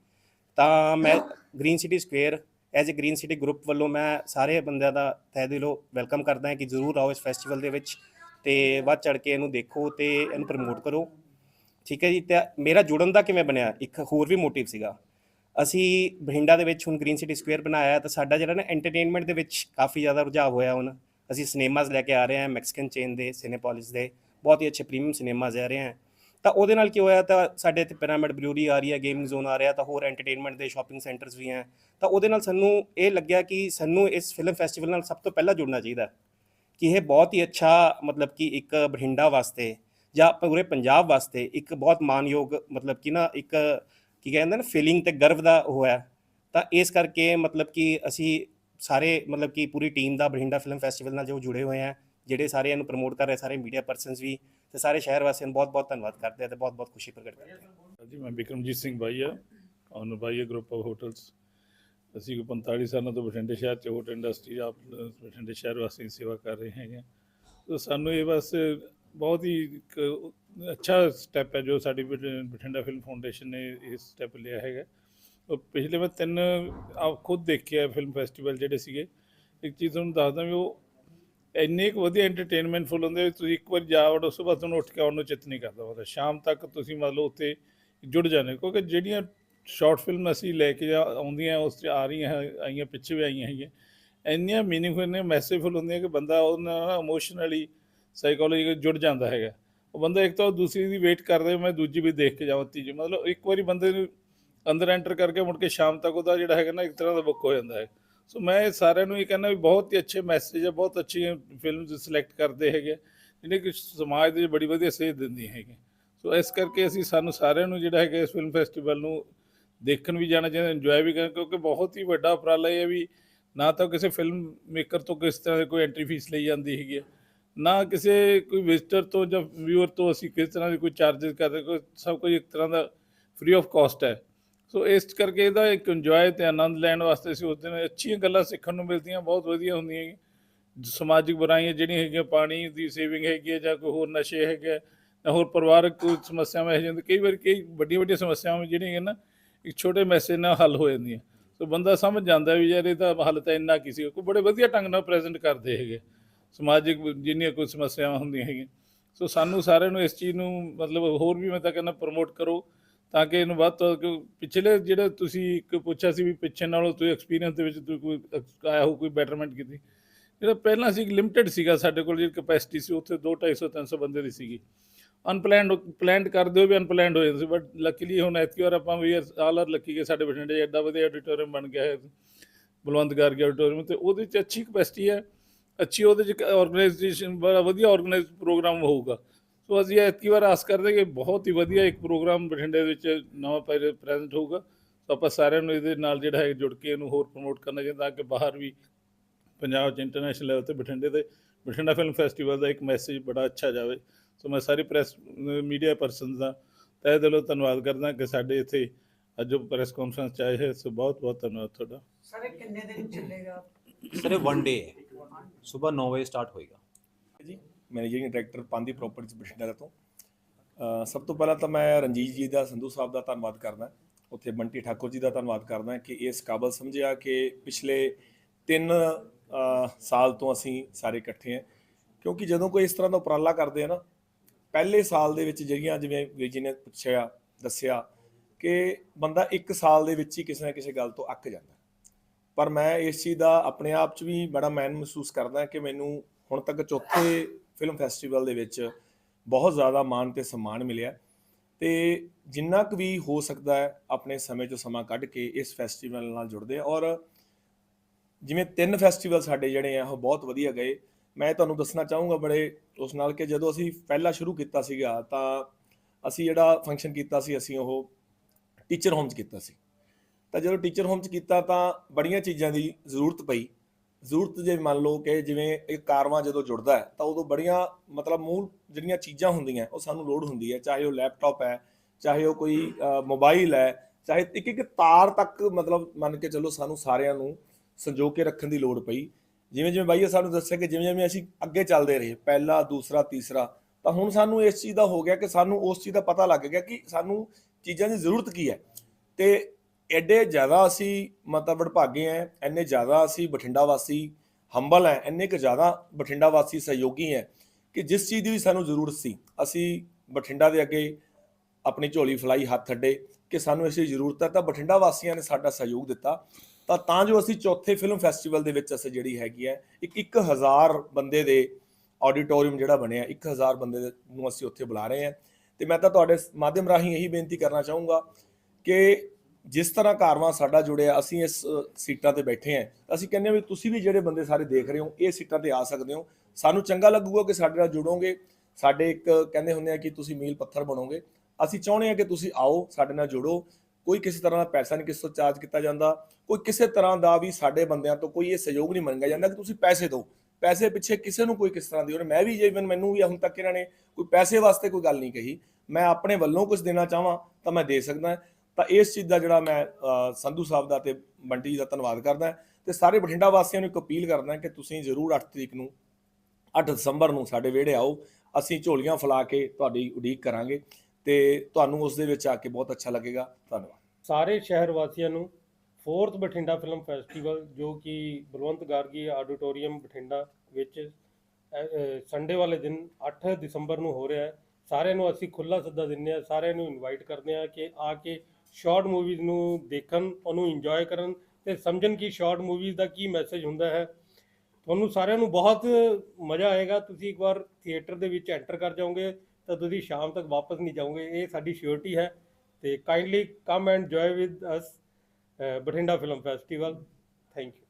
ਤਾਂ ਮੈਂ Green City Square as a Green City group ਵੱਲੋਂ ਮੈਂ ਸਾਰੇ ਬੰਦਿਆਂ ਦਾ ਤਹਿ ਦਿਲੋਂ ਵੈਲਕਮ ਕਰਦਾ ਹਾਂ ਕਿ ਜ਼ਰੂਰ ਆਓ ਇਸ ਫੈਸਟੀਵਲ ਦੇ ਵਿੱਚ ਤੇ ਵੱਧ ਚੜ ਕੇ ਇਹਨੂੰ ਦੇਖੋ ਤੇ ਇਹਨੂੰ ਪ੍ਰਮੋਟ ਕਰੋ। ਠੀਕ ਹੈ ਜੀ? ਤੇ ਮੇਰਾ ਜੁੜਨ ਦਾ ਕਿਵੇਂ ਬਣਿਆ? ਇੱਕ ਹੋਰ ਵੀ ਮੋਟਿਵ ਸੀਗਾ। ਅਸੀਂ ਬਠਿੰਡਾ ਦੇ ਵਿੱਚ ਹੁਣ ਗ੍ਰੀਨ ਸਿਟੀ ਸਕੁਅਰ ਬਣਾਇਆ ਤਾਂ ਸਾਡਾ ਜਿਹੜਾ ਨਾ ਐਂਟਰਟੇਨਮੈਂਟ ਦੇ ਵਿੱਚ ਕਾਫੀ ਜ਼ਿਆਦਾ ਰੁਝਾਅ ਹੋਇਆ ਹੁਣ। ਅਸੀਂ ਸਿਨੇਮਾਜ਼ ਲੈ ਕੇ ਆ ਰਹੇ ਹਾਂ ਮੈਕਸੀਕਨ ਚੇਨ ਦੇ ਸਿਨੇਪੋਲਿਸ ਦੇ। ਬਹੁਤ ਹੀ ਅੱਛੇ ਪ੍ਰੀਮੀਅਮ ਸਿਨੇਮਾਜ਼ ਆ ਰਹੇ ਹਨ ਤਾਂ ਉਹਦੇ ਨਾਲ ਕੀ ਹੋਇਆ ਤਾਂ ਸਾਡੇ ਇੱਥੇ ਪਿਰਾਮਿਡ ਬਰੂਰੀ ਆ ਰਹੀ ਹੈ ਗੇਮਿੰਗ ਜ਼ੋਨ ਆ ਰਿਹਾ, ਤਾਂ ਹੋਰ ਐਂਟਰਟੇਨਮੈਂਟ ਦੇ ਸ਼ਾਪਿੰਗ ਸੈਂਟਰਸ ਵੀ ਹੈ ਤਾਂ ਉਹਦੇ ਨਾਲ ਸਾਨੂੰ ਇਹ ਲੱਗਿਆ ਕਿ ਸਾਨੂੰ ਇਸ ਫਿਲਮ ਫੈਸਟੀਵਲ ਨਾਲ ਸਭ ਤੋਂ ਪਹਿਲਾਂ ਜੁੜਨਾ ਚਾਹੀਦਾ ਕਿ ਇਹ ਬਹੁਤ ਹੀ ਅੱਛਾ ਮਤਲਬ ਕਿ ਇੱਕ ਬਠਿੰਡਾ ਵਾਸਤੇ ਜਾਂ ਪੂਰੇ ਪੰਜਾਬ ਵਾਸਤੇ ਇੱਕ ਬਹੁਤ ਮਾਨਯੋਗ ਮਤਲਬ ਕਿ ਨਾ ਇੱਕ ਕੀ ਕਹਿੰਦੇ ਨੇ ਫੀਲਿੰਗ ਤੇ ਗਰਵ ਦਾ ਉਹ ਹੈ। ਤਾਂ ਇਸ ਕਰਕੇ ਮਤਲਬ ਕਿ ਅਸੀਂ ਸਾਰੇ ਮਤਲਬ ਕਿ ਪੂਰੀ ਟੀਮ ਦਾ ਬਠਿੰਡਾ ਫਿਲਮ ਫੈਸਟੀਵਲ ਨਾਲ ਜੋ ਜੁੜੇ ਹੋਏ ਆ ਜਿਹੜੇ ਸਾਰੇ ਇਹਨੂੰ ਪ੍ਰਮੋਟ ਕਰ ਰਹੇ, ਸਾਰੇ ਮੀਡੀਆ ਪਰਸਨਸ ਵੀ ਤੇ ਸਾਰੇ ਸ਼ਹਿਰ ਵਾਸੀਆਂ ਨੂੰ ਬਹੁਤ ਬਹੁਤ ਧੰਨਵਾਦ ਕਰਦੇ ਆ ਤੇ ਬਹੁਤ ਬਹੁਤ ਖੁਸ਼ੀ ਪ੍ਰਗਟ ਕਰਦੇ ਆ। ਜੀ ਮੈਂ Bikramjit Singh Baiya owner Baiya group of hotels ਅਸੀਂ ਕੋਈ 45 ਸਾਲਾਂ ਤੋਂ ਬਠਿੰਡੇ ਸ਼ਹਿਰ 'ਚ ਹੋਟਲ ਇੰਡਸਟਰੀ ਆਪ ਬਠਿੰਡੇ ਸ਼ਹਿਰ ਵਾਸੀਆਂ ਦੀ ਸੇਵਾ ਕਰ ਰਹੇ ਹੈਗੇ ਤਾਂ ਸਾਨੂੰ ਇਹ ਬਸ ਬਹੁਤ ਹੀ ਇੱਕ ਅੱਛਾ ਸਟੈਪ ਹੈ ਜੋ ਸਾਡੀ ਬਠ- ਬਠਿੰਡਾ ਫਿਲਮ ਫਾਊਂਡੇਸ਼ਨ ਨੇ ਇਹ ਸਟੈਪ ਲਿਆ ਹੈਗਾ। ਉਹ ਪਿਛਲੇ ਮੈਂ ਤਿੰਨ ਆਪ ਖੁਦ ਦੇਖਿਆ ਫਿਲਮ ਫੈਸਟੀਵਲ ਜਿਹੜੇ ਸੀਗੇ। ਇੱਕ ਚੀਜ਼ ਤੁਹਾਨੂੰ ਦੱਸਦਾ ਵੀ ਉਹ ਇੰਨੇ ਕੁ ਵਧੀਆ ਐਂਟਰਟੇਨਮੈਂਟਫੁਲ ਹੁੰਦੇ ਵੀ ਤੁਸੀਂ ਇੱਕ ਵਾਰ ਜਾ ਵੜੋ ਸੁਬਾਹ ਤੁਹਾਨੂੰ ਉੱਠ ਕੇ ਆਉਣ ਨੂੰ ਚਿੱਤ ਨਹੀਂ ਕਰਦਾ ਮਤਲਬ ਸ਼ਾਮ ਤੱਕ ਤੁਸੀਂ ਮਤਲਬ ਲਓ ਉੱਥੇ ਜੁੜ ਜਾਂਦੇ ਕਿਉਂਕਿ ਜਿਹੜੀਆਂ ਸ਼ਾਰਟ ਫਿਲਮ ਅਸੀਂ ਲੈ ਕੇ ਜਾ- ਆਉਂਦੀਆਂ, ਉਸ 'ਚ ਆ ਰਹੀਆਂ, ਆਈਆਂ, ਪਿੱਛੇ ਵੀ ਆਈਆਂ ਹੈਗੀਆਂ, ਇੰਨੀਆਂ ਮੀਨਿੰਗਫੁਲ ਨੇ ਮੈਸੇਜਫੁਲ ਹੁੰਦੀਆਂ ਕਿ ਬੰਦਾ ਉਹਨਾਂ ਨਾਲ ਇਮੋਸ਼ਨਲੀ ਸਾਈਕੋਲੋਜੀਕਲ ਜੁੜ ਜਾਂਦਾ ਹੈਗਾ। ਉਹ ਬੰਦਾ ਇੱਕ ਤਾਂ ਦੂਸਰੀ ਦੀ ਵੇਟ ਕਰਦਾ ਮੈਂ ਦੂਜੀ ਵੀ ਦੇਖ ਕੇ ਜਾਵਾਂ ਤੀਜੀ, ਮਤਲਬ ਇੱਕ ਵਾਰੀ ਬੰਦੇ ਨੂੰ ਅੰਦਰ ਐਂਟਰ ਕਰਕੇ ਮੁੜ ਕੇ ਸ਼ਾਮ ਤੱਕ ਉਹਦਾ ਜਿਹੜਾ ਹੈਗਾ ਨਾ ਇੱਕ ਤਰ੍ਹਾਂ ਦਾ ਬੁੱਕ ਹੋ ਜਾਂਦਾ ਹੈ। ਸੋ ਮੈਂ ਸਾਰਿਆਂ ਨੂੰ ਇਹ ਕਹਿੰਦਾ ਵੀ ਬਹੁਤ ਹੀ ਅੱਛੇ ਮੈਸੇਜ ਹੈ ਬਹੁਤ ਅੱਛੀਆਂ ਫਿਲਮਸ ਸਿਲੈਕਟ ਕਰਦੇ ਹੈਗੇ ਜਿਹੜੇ ਕਿ ਸਮਾਜ ਦੇ ਬੜੀ ਵਧੀਆ ਸੇਧ ਦਿੰਦੀਆਂ ਹੈਗੀਆਂ। ਸੋ ਇਸ ਕਰਕੇ ਅਸੀਂ ਸਾਨੂੰ ਸਾਰਿਆਂ ਨੂੰ ਜਿਹੜਾ ਹੈਗਾ ਇਸ ਫਿਲਮ ਫੈਸਟੀਵਲ ਨੂੰ ਦੇਖਣ ਵੀ ਜਾਣਾ ਚਾਹੀਦਾ ਇੰਜੋਏ ਵੀ ਕਰਨ, ਕਿਉਂਕਿ ਬਹੁਤ ਹੀ ਵੱਡਾ ਉਪਰਾਲਾ ਇਹ ਹੈ ਵੀ ਨਾ ਤਾਂ ਕਿਸੇ ਫਿਲਮ ਮੇਕਰ ਤੋਂ ਕਿਸ ਤਰ੍ਹਾਂ ਦੀ ਕੋਈ ਐਂਟਰੀ ਫੀਸ ਲਈ ਜਾਂਦੀ ਹੈਗੀ ਹੈ ਨਾ ਕਿਸੇ ਕੋਈ ਵਿਜ਼ਟਰ ਤੋਂ ਜਾਂ ਵਿਊਅਰ ਤੋਂ ਅਸੀਂ ਕਿਸ ਤਰ੍ਹਾਂ ਦੀ ਕੋਈ ਚਾਰजेस ਕਰਦੇ, ਕੋਈ ਸਭ ਕੁਝ ਇੱਕ ਤਰ੍ਹਾਂ ਦਾ ਫ੍ਰੀ ਆਫ ਕਾਸਟ ਹੈ। ਸੋ ਇਸ ਕਰਕੇ ਇਹਦਾ ਇੱਕ ਇੰਜੋਏ ਤੇ ਆਨੰਦ ਲੈਣ ਵਾਸਤੇ ਅਸੀਂ ਉਸ ਦਿਨ ਅੱਛੀਆਂ ਗੱਲਾਂ ਸਿੱਖਣ ਨੂੰ ਮਿਲਦੀਆਂ ਬਹੁਤ ਵਧੀਆ ਹੁੰਦੀਆਂ ਸਮਾਜਿਕ ਬੁਰਾਈਆਂ ਜਿਹੜੀਆਂ ਹੈਗੀਆਂ ਪਾਣੀ ਦੀ ਸੇਵਿੰਗ ਹੈਗੀ ਹੈ ਜਾਂ ਕੋਈ ਹੋਰ ਨਸ਼ੇ ਹੈਗੇ ਆ, ਜਾਂ ਹੋਰ ਪਰਿਵਾਰਕ ਕੋਈ ਸਮੱਸਿਆਵਾਂ ਇਹ ਜਾਂਦੀ ਕਈ ਵਾਰ ਕਈ ਵੱਡੀਆਂ ਵੱਡੀਆਂ ਸਮੱਸਿਆਵਾਂ ਜਿਹੜੀਆਂ ਨਾ ਇੱਕ ਛੋਟੇ ਮੈਸੇਜ ਨਾਲ ਹੱਲ ਹੋ ਜਾਂਦੀਆਂ। ਸੋ ਬੰਦਾ ਸਮਝ ਜਾਂਦਾ ਵੀ ਯਾਰ ਇਹ ਤਾਂ ਹੱਲ ਤਾਂ ਇੰਨਾ ਕਿਸੇ ਕੋਈ ਬੜੇ ਵਧੀਆ ਢੰਗ ਨਾਲ ਪ੍ਰੈਜ਼ੈਂਟ ਕਰਦੇ ਹੈਗੇ ਸਮਾਜਿਕ ਜਿੰਨੀਆਂ ਕੋਈ ਸਮੱਸਿਆਵਾਂ ਹੁੰਦੀਆਂ ਹੈਗੀਆਂ। ਸੋ ਸਾਨੂੰ ਸਾਰਿਆਂ ਨੂੰ ਇਸ ਚੀਜ਼ ਨੂੰ ਮਤਲਬ ਹੋਰ ਵੀ ਮੈਂ ਤਾਂ ਕਹਿੰਦਾ ਪ੍ਰਮੋਟ ਕਰੋ। ਤਾਂ ਕਿ ਇਹਨੂੰ ਵੱਧ ਤੋਂ ਪਿਛਲੇ ਜਿਹੜਾ ਤੁਸੀਂ ਇੱਕ ਪੁੱਛਿਆ ਸੀ ਵੀ ਪਿੱਛੇ ਨਾਲੋਂ ਤੁਸੀਂ ਐਕਸਪੀਰੀਅੰਸ ਦੇ ਵਿੱਚ ਤੁਸੀਂ ਕੋਈ ਆਇਆ ਹੋ ਕੋਈ ਬੈਟਰਮੈਂਟ ਕੀਤੀ? ਜਿਹੜਾ ਪਹਿਲਾਂ ਸੀ ਲਿਮਟਿਡ ਸੀਗਾ ਸਾਡੇ ਕੋਲ ਜਿਹੜੀ ਕਪੈਸਿਟੀ ਸੀ, ਉੱਥੇ 2 250 300 ਬੰਦੇ ਦੀ ਸੀਗੀ। ਅਨਪਲੈਨਡ ਪਲਾਨਡ ਕਰਦੇ ਹੋ ਵੀ ਅਨਪਲੈਨਡ ਹੋ ਜਾਂਦੇ ਸੀ ਬਟ ਲੱਕੀਲੀ ਹੁਣ ਐਤਕੀ ਵਾਰ ਆਪਾਂ ਵੀ ਆਲ ਆਰ ਲੱਕੀ ਕਿ ਸਾਡੇ ਬਠਿੰਡੇ 'ਚ ਐਡਾ ਵਧੀਆ ਆਡੀਟੋਰੀਅਮ ਬਣ ਗਿਆ ਹੈ। ਬਲਵੰਤ ਗਾਰਗੀ ਆਡੀਟੋਰੀਅਮ ਤੇ ਉਹਦੇ 'ਚ ਅੱਛੀ ਕਪੈਸਿਟੀ ਹੈ। ਅੱਛੀ ਉਹਦੇ 'ਚ ਆਰਗੇਨਾਈਜੇਸ਼ਨ ਬੜਾ ਵਧੀਆ ਆਰਗੇਨਾਈਜ਼ ਪ੍ਰੋਗਰਾਮ ਹੋਊਗਾ। ਸੋ ਅਸੀਂ ਐਤਕੀ ਵਾਰ ਆਸ ਕਰਦੇ ਕਿ ਬਹੁਤ ਹੀ ਵਧੀਆ ਇੱਕ ਪ੍ਰੋਗਰਾਮ ਬਠਿੰਡੇ ਦੇ ਵਿੱਚ ਨਵਾਂ ਪ੍ਰੈਜ਼ੈਂਟ ਹੋਊਗਾ। ਸੋ ਆਪਾਂ ਸਾਰਿਆਂ ਨੂੰ ਇਹਦੇ ਨਾਲ ਜਿਹੜਾ ਹੈ ਜੁੜ ਕੇ ਇਹਨੂੰ ਹੋਰ ਪ੍ਰਮੋਟ ਕਰਨਾ ਚਾਹੀਦਾ ਤਾਂ ਕਿ ਬਾਹਰ ਵੀ ਪੰਜਾਬ 'ਚ ਇੰਟਰਨੈਸ਼ਨਲ ਲੈਵਲ ਤੇ ਬਠਿੰਡੇ ਦੇ ਬਠਿੰਡਾ ਫਿਲਮ ਫੈਸਟੀਵਲ ਦਾ ਇੱਕ ਮੈਸੇਜ ਬੜਾ ਅੱਛਾ ਜਾਵੇ। ਸੋ ਮੈਂ ਸਾਰੀ ਪ੍ਰੈਸ ਮੀਡੀਆ ਪਰਸਨਸ ਦਾ ਤਹਿ ਦਿਲੋਂ ਧੰਨਵਾਦ ਕਰਦਾ ਕਿ ਸਾਡੇ ਇੱਥੇ ਅੱਜ ਜੋ ਪ੍ਰੈਸ ਕਾਨਫਰੰਸ ਚ ਆਏ ਹੈ ਸੋ ਬਹੁਤ ਬਹੁਤ ਧੰਨਵਾਦ ਤੁਹਾਡਾ। ਸਰ ਇਹ ਕਿੰਨੇ ਦਿਨ ਚੱਲੇਗਾ? ਸਰ ਇਹ ਵਨ ਡੇ ਹੈ। ਸਵੇਰ 9 ਵਜੇ ਸਟਾਰਟ ਹੋਏਗਾ। ਜੀ managing director Pandi properties Bathinda ਤੋਂ। ਸਭ ਤੋਂ ਪਹਿਲਾਂ ਤਾਂ ਮੈਂ ਰਣਜੀਤ ਜੀ ਦਾ, ਸੰਧੂ ਸਾਹਿਬ ਦਾ ਧੰਨਵਾਦ ਕਰਦਾ। ਉੱਥੇ ਬੰਟੀ ਠਾਕੁਰ ਜੀ ਦਾ ਧੰਨਵਾਦ ਕਰਦਾ ਕਿ ਇਸ ਕਾਬਲ ਸਮਝਿਆ ਕਿ ਪਿਛਲੇ 3 ਸਾਲ ਤੋਂ ਅਸੀਂ ਸਾਰੇ ਇਕੱਠੇ ਹਾਂ। ਕਿਉਂਕਿ ਜਦੋਂ ਕੋਈ ਇਸ ਤਰ੍ਹਾਂ ਦਾ ਉਪਰਾਲਾ ਕਰਦੇ ਆ ਨਾ, ਪਹਿਲੇ ਸਾਲ ਦੇ ਵਿੱਚ ਜਿਹੜੀਆਂ ਜਿਵੇਂ ਵੀਰ ਜੀ ਨੇ ਪੁੱਛਿਆ, ਦੱਸਿਆ ਕਿ ਬੰਦਾ 1 ਸਾਲ ਦੇ ਵਿੱਚ ਹੀ ਕਿਸੇ ਨਾ ਕਿਸੇ ਗੱਲ ਤੋਂ ਅੱਕ ਜਾਂਦਾ। ਪਰ ਮੈਂ ਇਸ ਚੀਜ਼ ਦਾ ਆਪਣੇ ਆਪ 'ਚ ਵੀ ਬੜਾ ਮੈਨ ਮਹਿਸੂਸ ਕਰਦਾ ਕਿ ਮੈਨੂੰ ਹੁਣ ਤੱਕ ਚੌਥੇ ਫਿਲਮ ਫੈਸਟੀਵਲ ਦੇ ਵਿੱਚ ਬਹੁਤ ਜ਼ਿਆਦਾ ਮਾਣ ਤੇ ਸਨਮਾਨ ਮਿਲਿਆ। ਤੇ ਜਿੰਨਾ ਕੁ ਵੀ ਹੋ ਸਕਦਾ ਹੈ, ਆਪਣੇ ਸਮੇਂ 'ਚੋਂ ਸਮਾਂ ਕੱਢ ਕੇ ਇਸ ਫੈਸਟੀਵਲ ਨਾਲ ਜੁੜਦੇ ਆ ਔਰ ਜਿਵੇਂ ਤਿੰਨ ਫੈਸਟੀਵਲ ਸਾਡੇ ਜਿਹੜੇ ਆ, ਉਹ ਬਹੁਤ ਵਧੀਆ ਗਏ। ਮੈਂ ਤੁਹਾਨੂੰ ਦੱਸਣਾ ਚਾਹੂੰਗਾ ਬੜੇ ਉਸ ਨਾਲ ਕਿ ਜਦੋਂ ਅਸੀਂ ਪਹਿਲਾ ਸ਼ੁਰੂ ਕੀਤਾ ਸੀਗਾ, ਤਾਂ ਅਸੀਂ ਜਿਹੜਾ ਫੰਕਸ਼ਨ ਕੀਤਾ ਸੀ, ਅਸੀਂ ਉਹ ਟੀਚਰ ਹੋਮ 'ਚ ਕੀਤਾ ਸੀ। ਤਾਂ ਜਦੋਂ ਟੀਚਰ ਹੋਮ 'ਚ ਕੀਤਾ, ਤਾਂ ਬੜੀਆਂ ਚੀਜ਼ਾਂ ਦੀ ਜ਼ਰੂਰਤ ਪਈ। ਜ਼ਰੂਰਤ ਜੇ ਮੰਨ ਲਓ ਕਿ ਜਿਵੇਂ ਇੱਕ ਕਾਰਵਾਂ ਜਦੋਂ ਜੁੜਦਾ ਹੈ, ਤਾਂ ਉਦੋਂ ਬੜੀਆਂ ਮਤਲਬ ਮੂਲ ਜਿਹੜੀਆਂ ਚੀਜ਼ਾਂ ਹੁੰਦੀਆਂ, ਉਹ ਸਾਨੂੰ ਲੋੜ ਹੁੰਦੀ ਹੈ, ਚਾਹੇ ਉਹ ਲੈਪਟਾਪ ਹੈ, ਚਾਹੇ ਉਹ ਕੋਈ ਮੋਬਾਈਲ ਹੈ, ਚਾਹੇ ਇੱਕ ਇੱਕ ਤਾਰ ਤੱਕ ਮਤਲਬ ਮੰਨ ਕੇ ਚੱਲੋ ਸਾਨੂੰ ਸਾਰਿਆਂ ਨੂੰ ਸੰਜੋ ਕੇ ਰੱਖਣ ਦੀ ਲੋੜ ਪਈ। ਜਿਵੇਂ ਜਿਵੇਂ ਬਾਈਆ ਸਾਨੂੰ ਦੱਸਿਆ ਕਿ ਜਿਵੇਂ ਜਿਵੇਂ ਅਸੀਂ ਅੱਗੇ ਚੱਲਦੇ ਰਹੇ, ਪਹਿਲਾ, ਦੂਸਰਾ, ਤੀਸਰਾ, ਤਾਂ ਹੁਣ ਸਾਨੂੰ ਇਸ ਚੀਜ਼ ਦਾ ਹੋ ਗਿਆ ਕਿ ਸਾਨੂੰ ਉਸ ਚੀਜ਼ ਦਾ ਪਤਾ ਲੱਗ ਗਿਆ ਕਿ ਸਾਨੂੰ ਚੀਜ਼ਾਂ ਦੀ ਜ਼ਰੂਰਤ ਕੀ ਹੈ। ਤੇ ਐਡੇ ਜ਼ਿਆਦਾ ਅਸੀਂ ਮਤਲਬ ਵਡਭਾਗੇ ਆ ਇੰਨੇ ਜ਼ਿਆਦਾ ਅਸੀਂ ਬਠਿੰਡਾ ਵਾਸੀ ਹੰਬਲ ਹੈ ਇੰਨੇ ਕੁ ਜ਼ਿਆਦਾ ਬਠਿੰਡਾ ਵਾਸੀ ਸਹਿਯੋਗੀ ਹੈ ਕਿ ਜਿਸ ਚੀਜ਼ ਦੀ ਵੀ ਸਾਨੂੰ ਜ਼ਰੂਰਤ ਸੀ, ਅਸੀਂ ਬਠਿੰਡਾ ਦੇ ਅੱਗੇ ਆਪਣੀ ਝੋਲੀ ਫਲਾਈ ਹੱਥ ਅੱਡੇ ਕਿ ਸਾਨੂੰ ਇਸ ਦੀ ਜ਼ਰੂਰਤ ਹੈ ਤਾਂ ਬਠਿੰਡਾ ਵਾਸੀਆਂ ਨੇ ਸਾਡਾ ਸਹਿਯੋਗ ਦਿੱਤਾ। ਤਾਂ ਤਾਂ ਜੋ ਅਸੀਂ ਚੌਥੇ ਫਿਲਮ ਫੈਸਟੀਵਲ ਦੇ ਵਿੱਚ ਅਸੀਂ ਜਿਹੜੀ ਹੈਗੀ ਹੈ ਇੱਕ 1000 ਬੰਦੇ ਦੇ ਆਡੀਟੋਰੀਅਮ ਜਿਹੜਾ ਬਣਿਆ 1000 ਬੰਦੇ ਨੂੰ ਅਸੀਂ ਉੱਥੇ ਬੁਲਾ ਰਹੇ ਹਾਂ ਤੇ ਮੈਂ ਤਾਂ ਤੁਹਾਡੇ ਮਾਧਿਅਮ ਰਾਹੀਂ ਇਹੀ ਬੇਨਤੀ ਕਰਨਾ ਚਾਹੂੰਗਾ ਕਿ ਜਿਸ ਤਰ੍ਹਾਂ ਕਾਰਵਾਂ ਸਾਡਾ ਜੁੜਿਆ, ਅਸੀਂ ਇਸ ਸੀਟਾਂ ਤੇ ਬੈਠੇ ਹਾਂ। ਅਸੀਂ ਕਹਿੰਦੇ ਹਾਂ ਵੀ ਤੁਸੀਂ ਵੀ ਜਿਹੜੇ ਬੰਦੇ ਸਾਰੇ ਦੇਖ ਰਹੇ ਹੋ, ਇਹ ਸੀਟਾਂ ਤੇ ਆ ਸਕਦੇ ਹੋ। ਸਾਨੂੰ ਚੰਗਾ ਲੱਗੂਗਾ ਕਿ ਸਾਡੇ ਨਾਲ ਜੁੜੋਗੇ। ਸਾਡੇ ਇੱਕ ਕਹਿੰਦੇ ਹੁੰਦੇ ਆ ਕਿ ਤੁਸੀਂ ਮੀਲ ਪੱਥਰ ਬਣੋਗੇ। ਅਸੀਂ ਚਾਹੁੰਦੇ ਹਾਂ ਕਿ ਤੁਸੀਂ ਆਓ, ਸਾਡੇ ਨਾਲ ਜੁੜੋ। ਕੋਈ ਕਿਸੇ ਤਰ੍ਹਾਂ ਦਾ ਪੈਸਾ ਨਹੀਂ ਕਿਸੇ ਤੋਂ ਚਾਰਜ ਕੀਤਾ ਜਾਂਦਾ। ਕੋਈ ਕਿਸੇ ਤਰ੍ਹਾਂ ਦਾ ਵੀ ਸਾਡੇ ਬੰਦਿਆਂ ਤੋਂ ਕੋਈ ਇਹ ਸਹਿਯੋਗ ਨਹੀਂ ਮੰਗਿਆ ਜਾਂਦਾ ਕਿ ਤੁਸੀਂ ਪੈਸੇ ਦਿਓ। ਪੈਸੇ ਪਿੱਛੇ ਕਿਸੇ ਨੂੰ ਕੋਈ ਕਿਸ ਤਰ੍ਹਾਂ ਦੀ ਔਰ ਮੈਂ ਵੀ ਜੇ even ਮੈਨੂੰ ਵੀ ਹੁਣ ਤੱਕ ਇਹਨਾਂ ਨੇ ਕੋਈ ਪੈਸੇ ਵਾਸਤੇ ਕੋਈ ਗੱਲ ਨਹੀਂ ਕਹੀ। ਮੈਂ ਆਪਣੇ ਵੱਲੋਂ ਕੁਝ ਦੇਣਾ ਚਾਹਾਂ ਤਾਂ ਮੈਂ ਦੇ ਸਕਦਾ। ਤਾਂ ਇਸ ਚੀਜ਼ ਦਾ ਜਿਹੜਾ ਮੈਂ ਸੰਧੂ ਸਾਹਿਬ ਦਾ ਤੇ ਬੰਟੀ ਜੀ ਦਾ ਧੰਨਵਾਦ ਕਰਦਾ ਤੇ ਸਾਰੇ ਬਠਿੰਡਾ ਵਾਸੀਆਂ ਨੂੰ ਇੱਕ ਅਪੀਲ ਕਰਦਾ ਕਿ ਤੁਸੀਂ ਜ਼ਰੂਰ 8 ਤਰੀਕ ਨੂੰ 8 ਦਸੰਬਰ ਨੂੰ ਸਾਡੇ ਵਿਹੜੇ ਆਓ, ਅਸੀਂ ਝੋਲੀਆਂ ਫਲਾ ਕੇ ਤੁਹਾਡੀ ਉਡੀਕ ਕਰਾਂਗੇ ਤੇ ਤੁਹਾਨੂੰ ਉਸ ਦੇ ਵਿੱਚ ਆ ਕੇ ਬਹੁਤ ਅੱਛਾ ਲੱਗੇਗਾ, ਧੰਨਵਾਦ। ਸਾਰੇ ਸ਼ਹਿਰ ਵਾਸੀਆਂ ਨੂੰ 4th ਬਠਿੰਡਾ ਫਿਲਮ ਫੈਸਟੀਵਲ ਜੋ ਕਿ ਬਲਵੰਤ ਗਾਰਗੀ ਆਡੀਟੋਰੀਅਮ ਬਠਿੰਡਾ ਵਿੱਚ ਸੰਡੇ ਵਾਲੇ ਦਿਨ 8 ਦਸੰਬਰ ਨੂੰ ਹੋ ਰਿਹਾ ਹੈ। ਸਾਰਿਆਂ ਨੂੰ ਅਸੀਂ ਖੁੱਲਾ ਸੱਦਾ ਦਿੰਦੇ ਹਾਂ, ਸਾਰਿਆਂ ਨੂੰ ਇਨਵਾਈਟ ਕਰਦੇ ਹਾਂ ਕਿ ਆ ਕੇ ਸ਼ਾਰਟ ਮੂਵੀਜ਼ ਨੂੰ ਦੇਖਣ, ਉਹਨੂੰ ਇੰਜੋਏ ਕਰਨ ਤੇ ਸਮਝਣ ਕਿ ਸ਼ਾਰਟ ਮੂਵੀਜ਼ ਦਾ ਕੀ ਮੈਸੇਜ ਹੁੰਦਾ ਹੈ। ਤੁਹਾਨੂੰ ਸਾਰਿਆਂ ਨੂੰ ਬਹੁਤ ਮਜ਼ਾ ਆਏਗਾ। ਤੁਸੀਂ ਇੱਕ ਵਾਰ ਥੀਏਟਰ ਦੇ ਵਿੱਚ ਐਂਟਰ ਕਰ ਜਾਓਗੇ ਤਾਂ ਤੁਸੀਂ ਸ਼ਾਮ ਤੱਕ ਵਾਪਸ ਨਹੀਂ ਜਾਓਗੇ। ਇਹ ਸਾਡੀ ਸ਼ਿਓਰਟੀ ਹੈ ਤੇ kindly come and joy with us Bathinda film festival thank you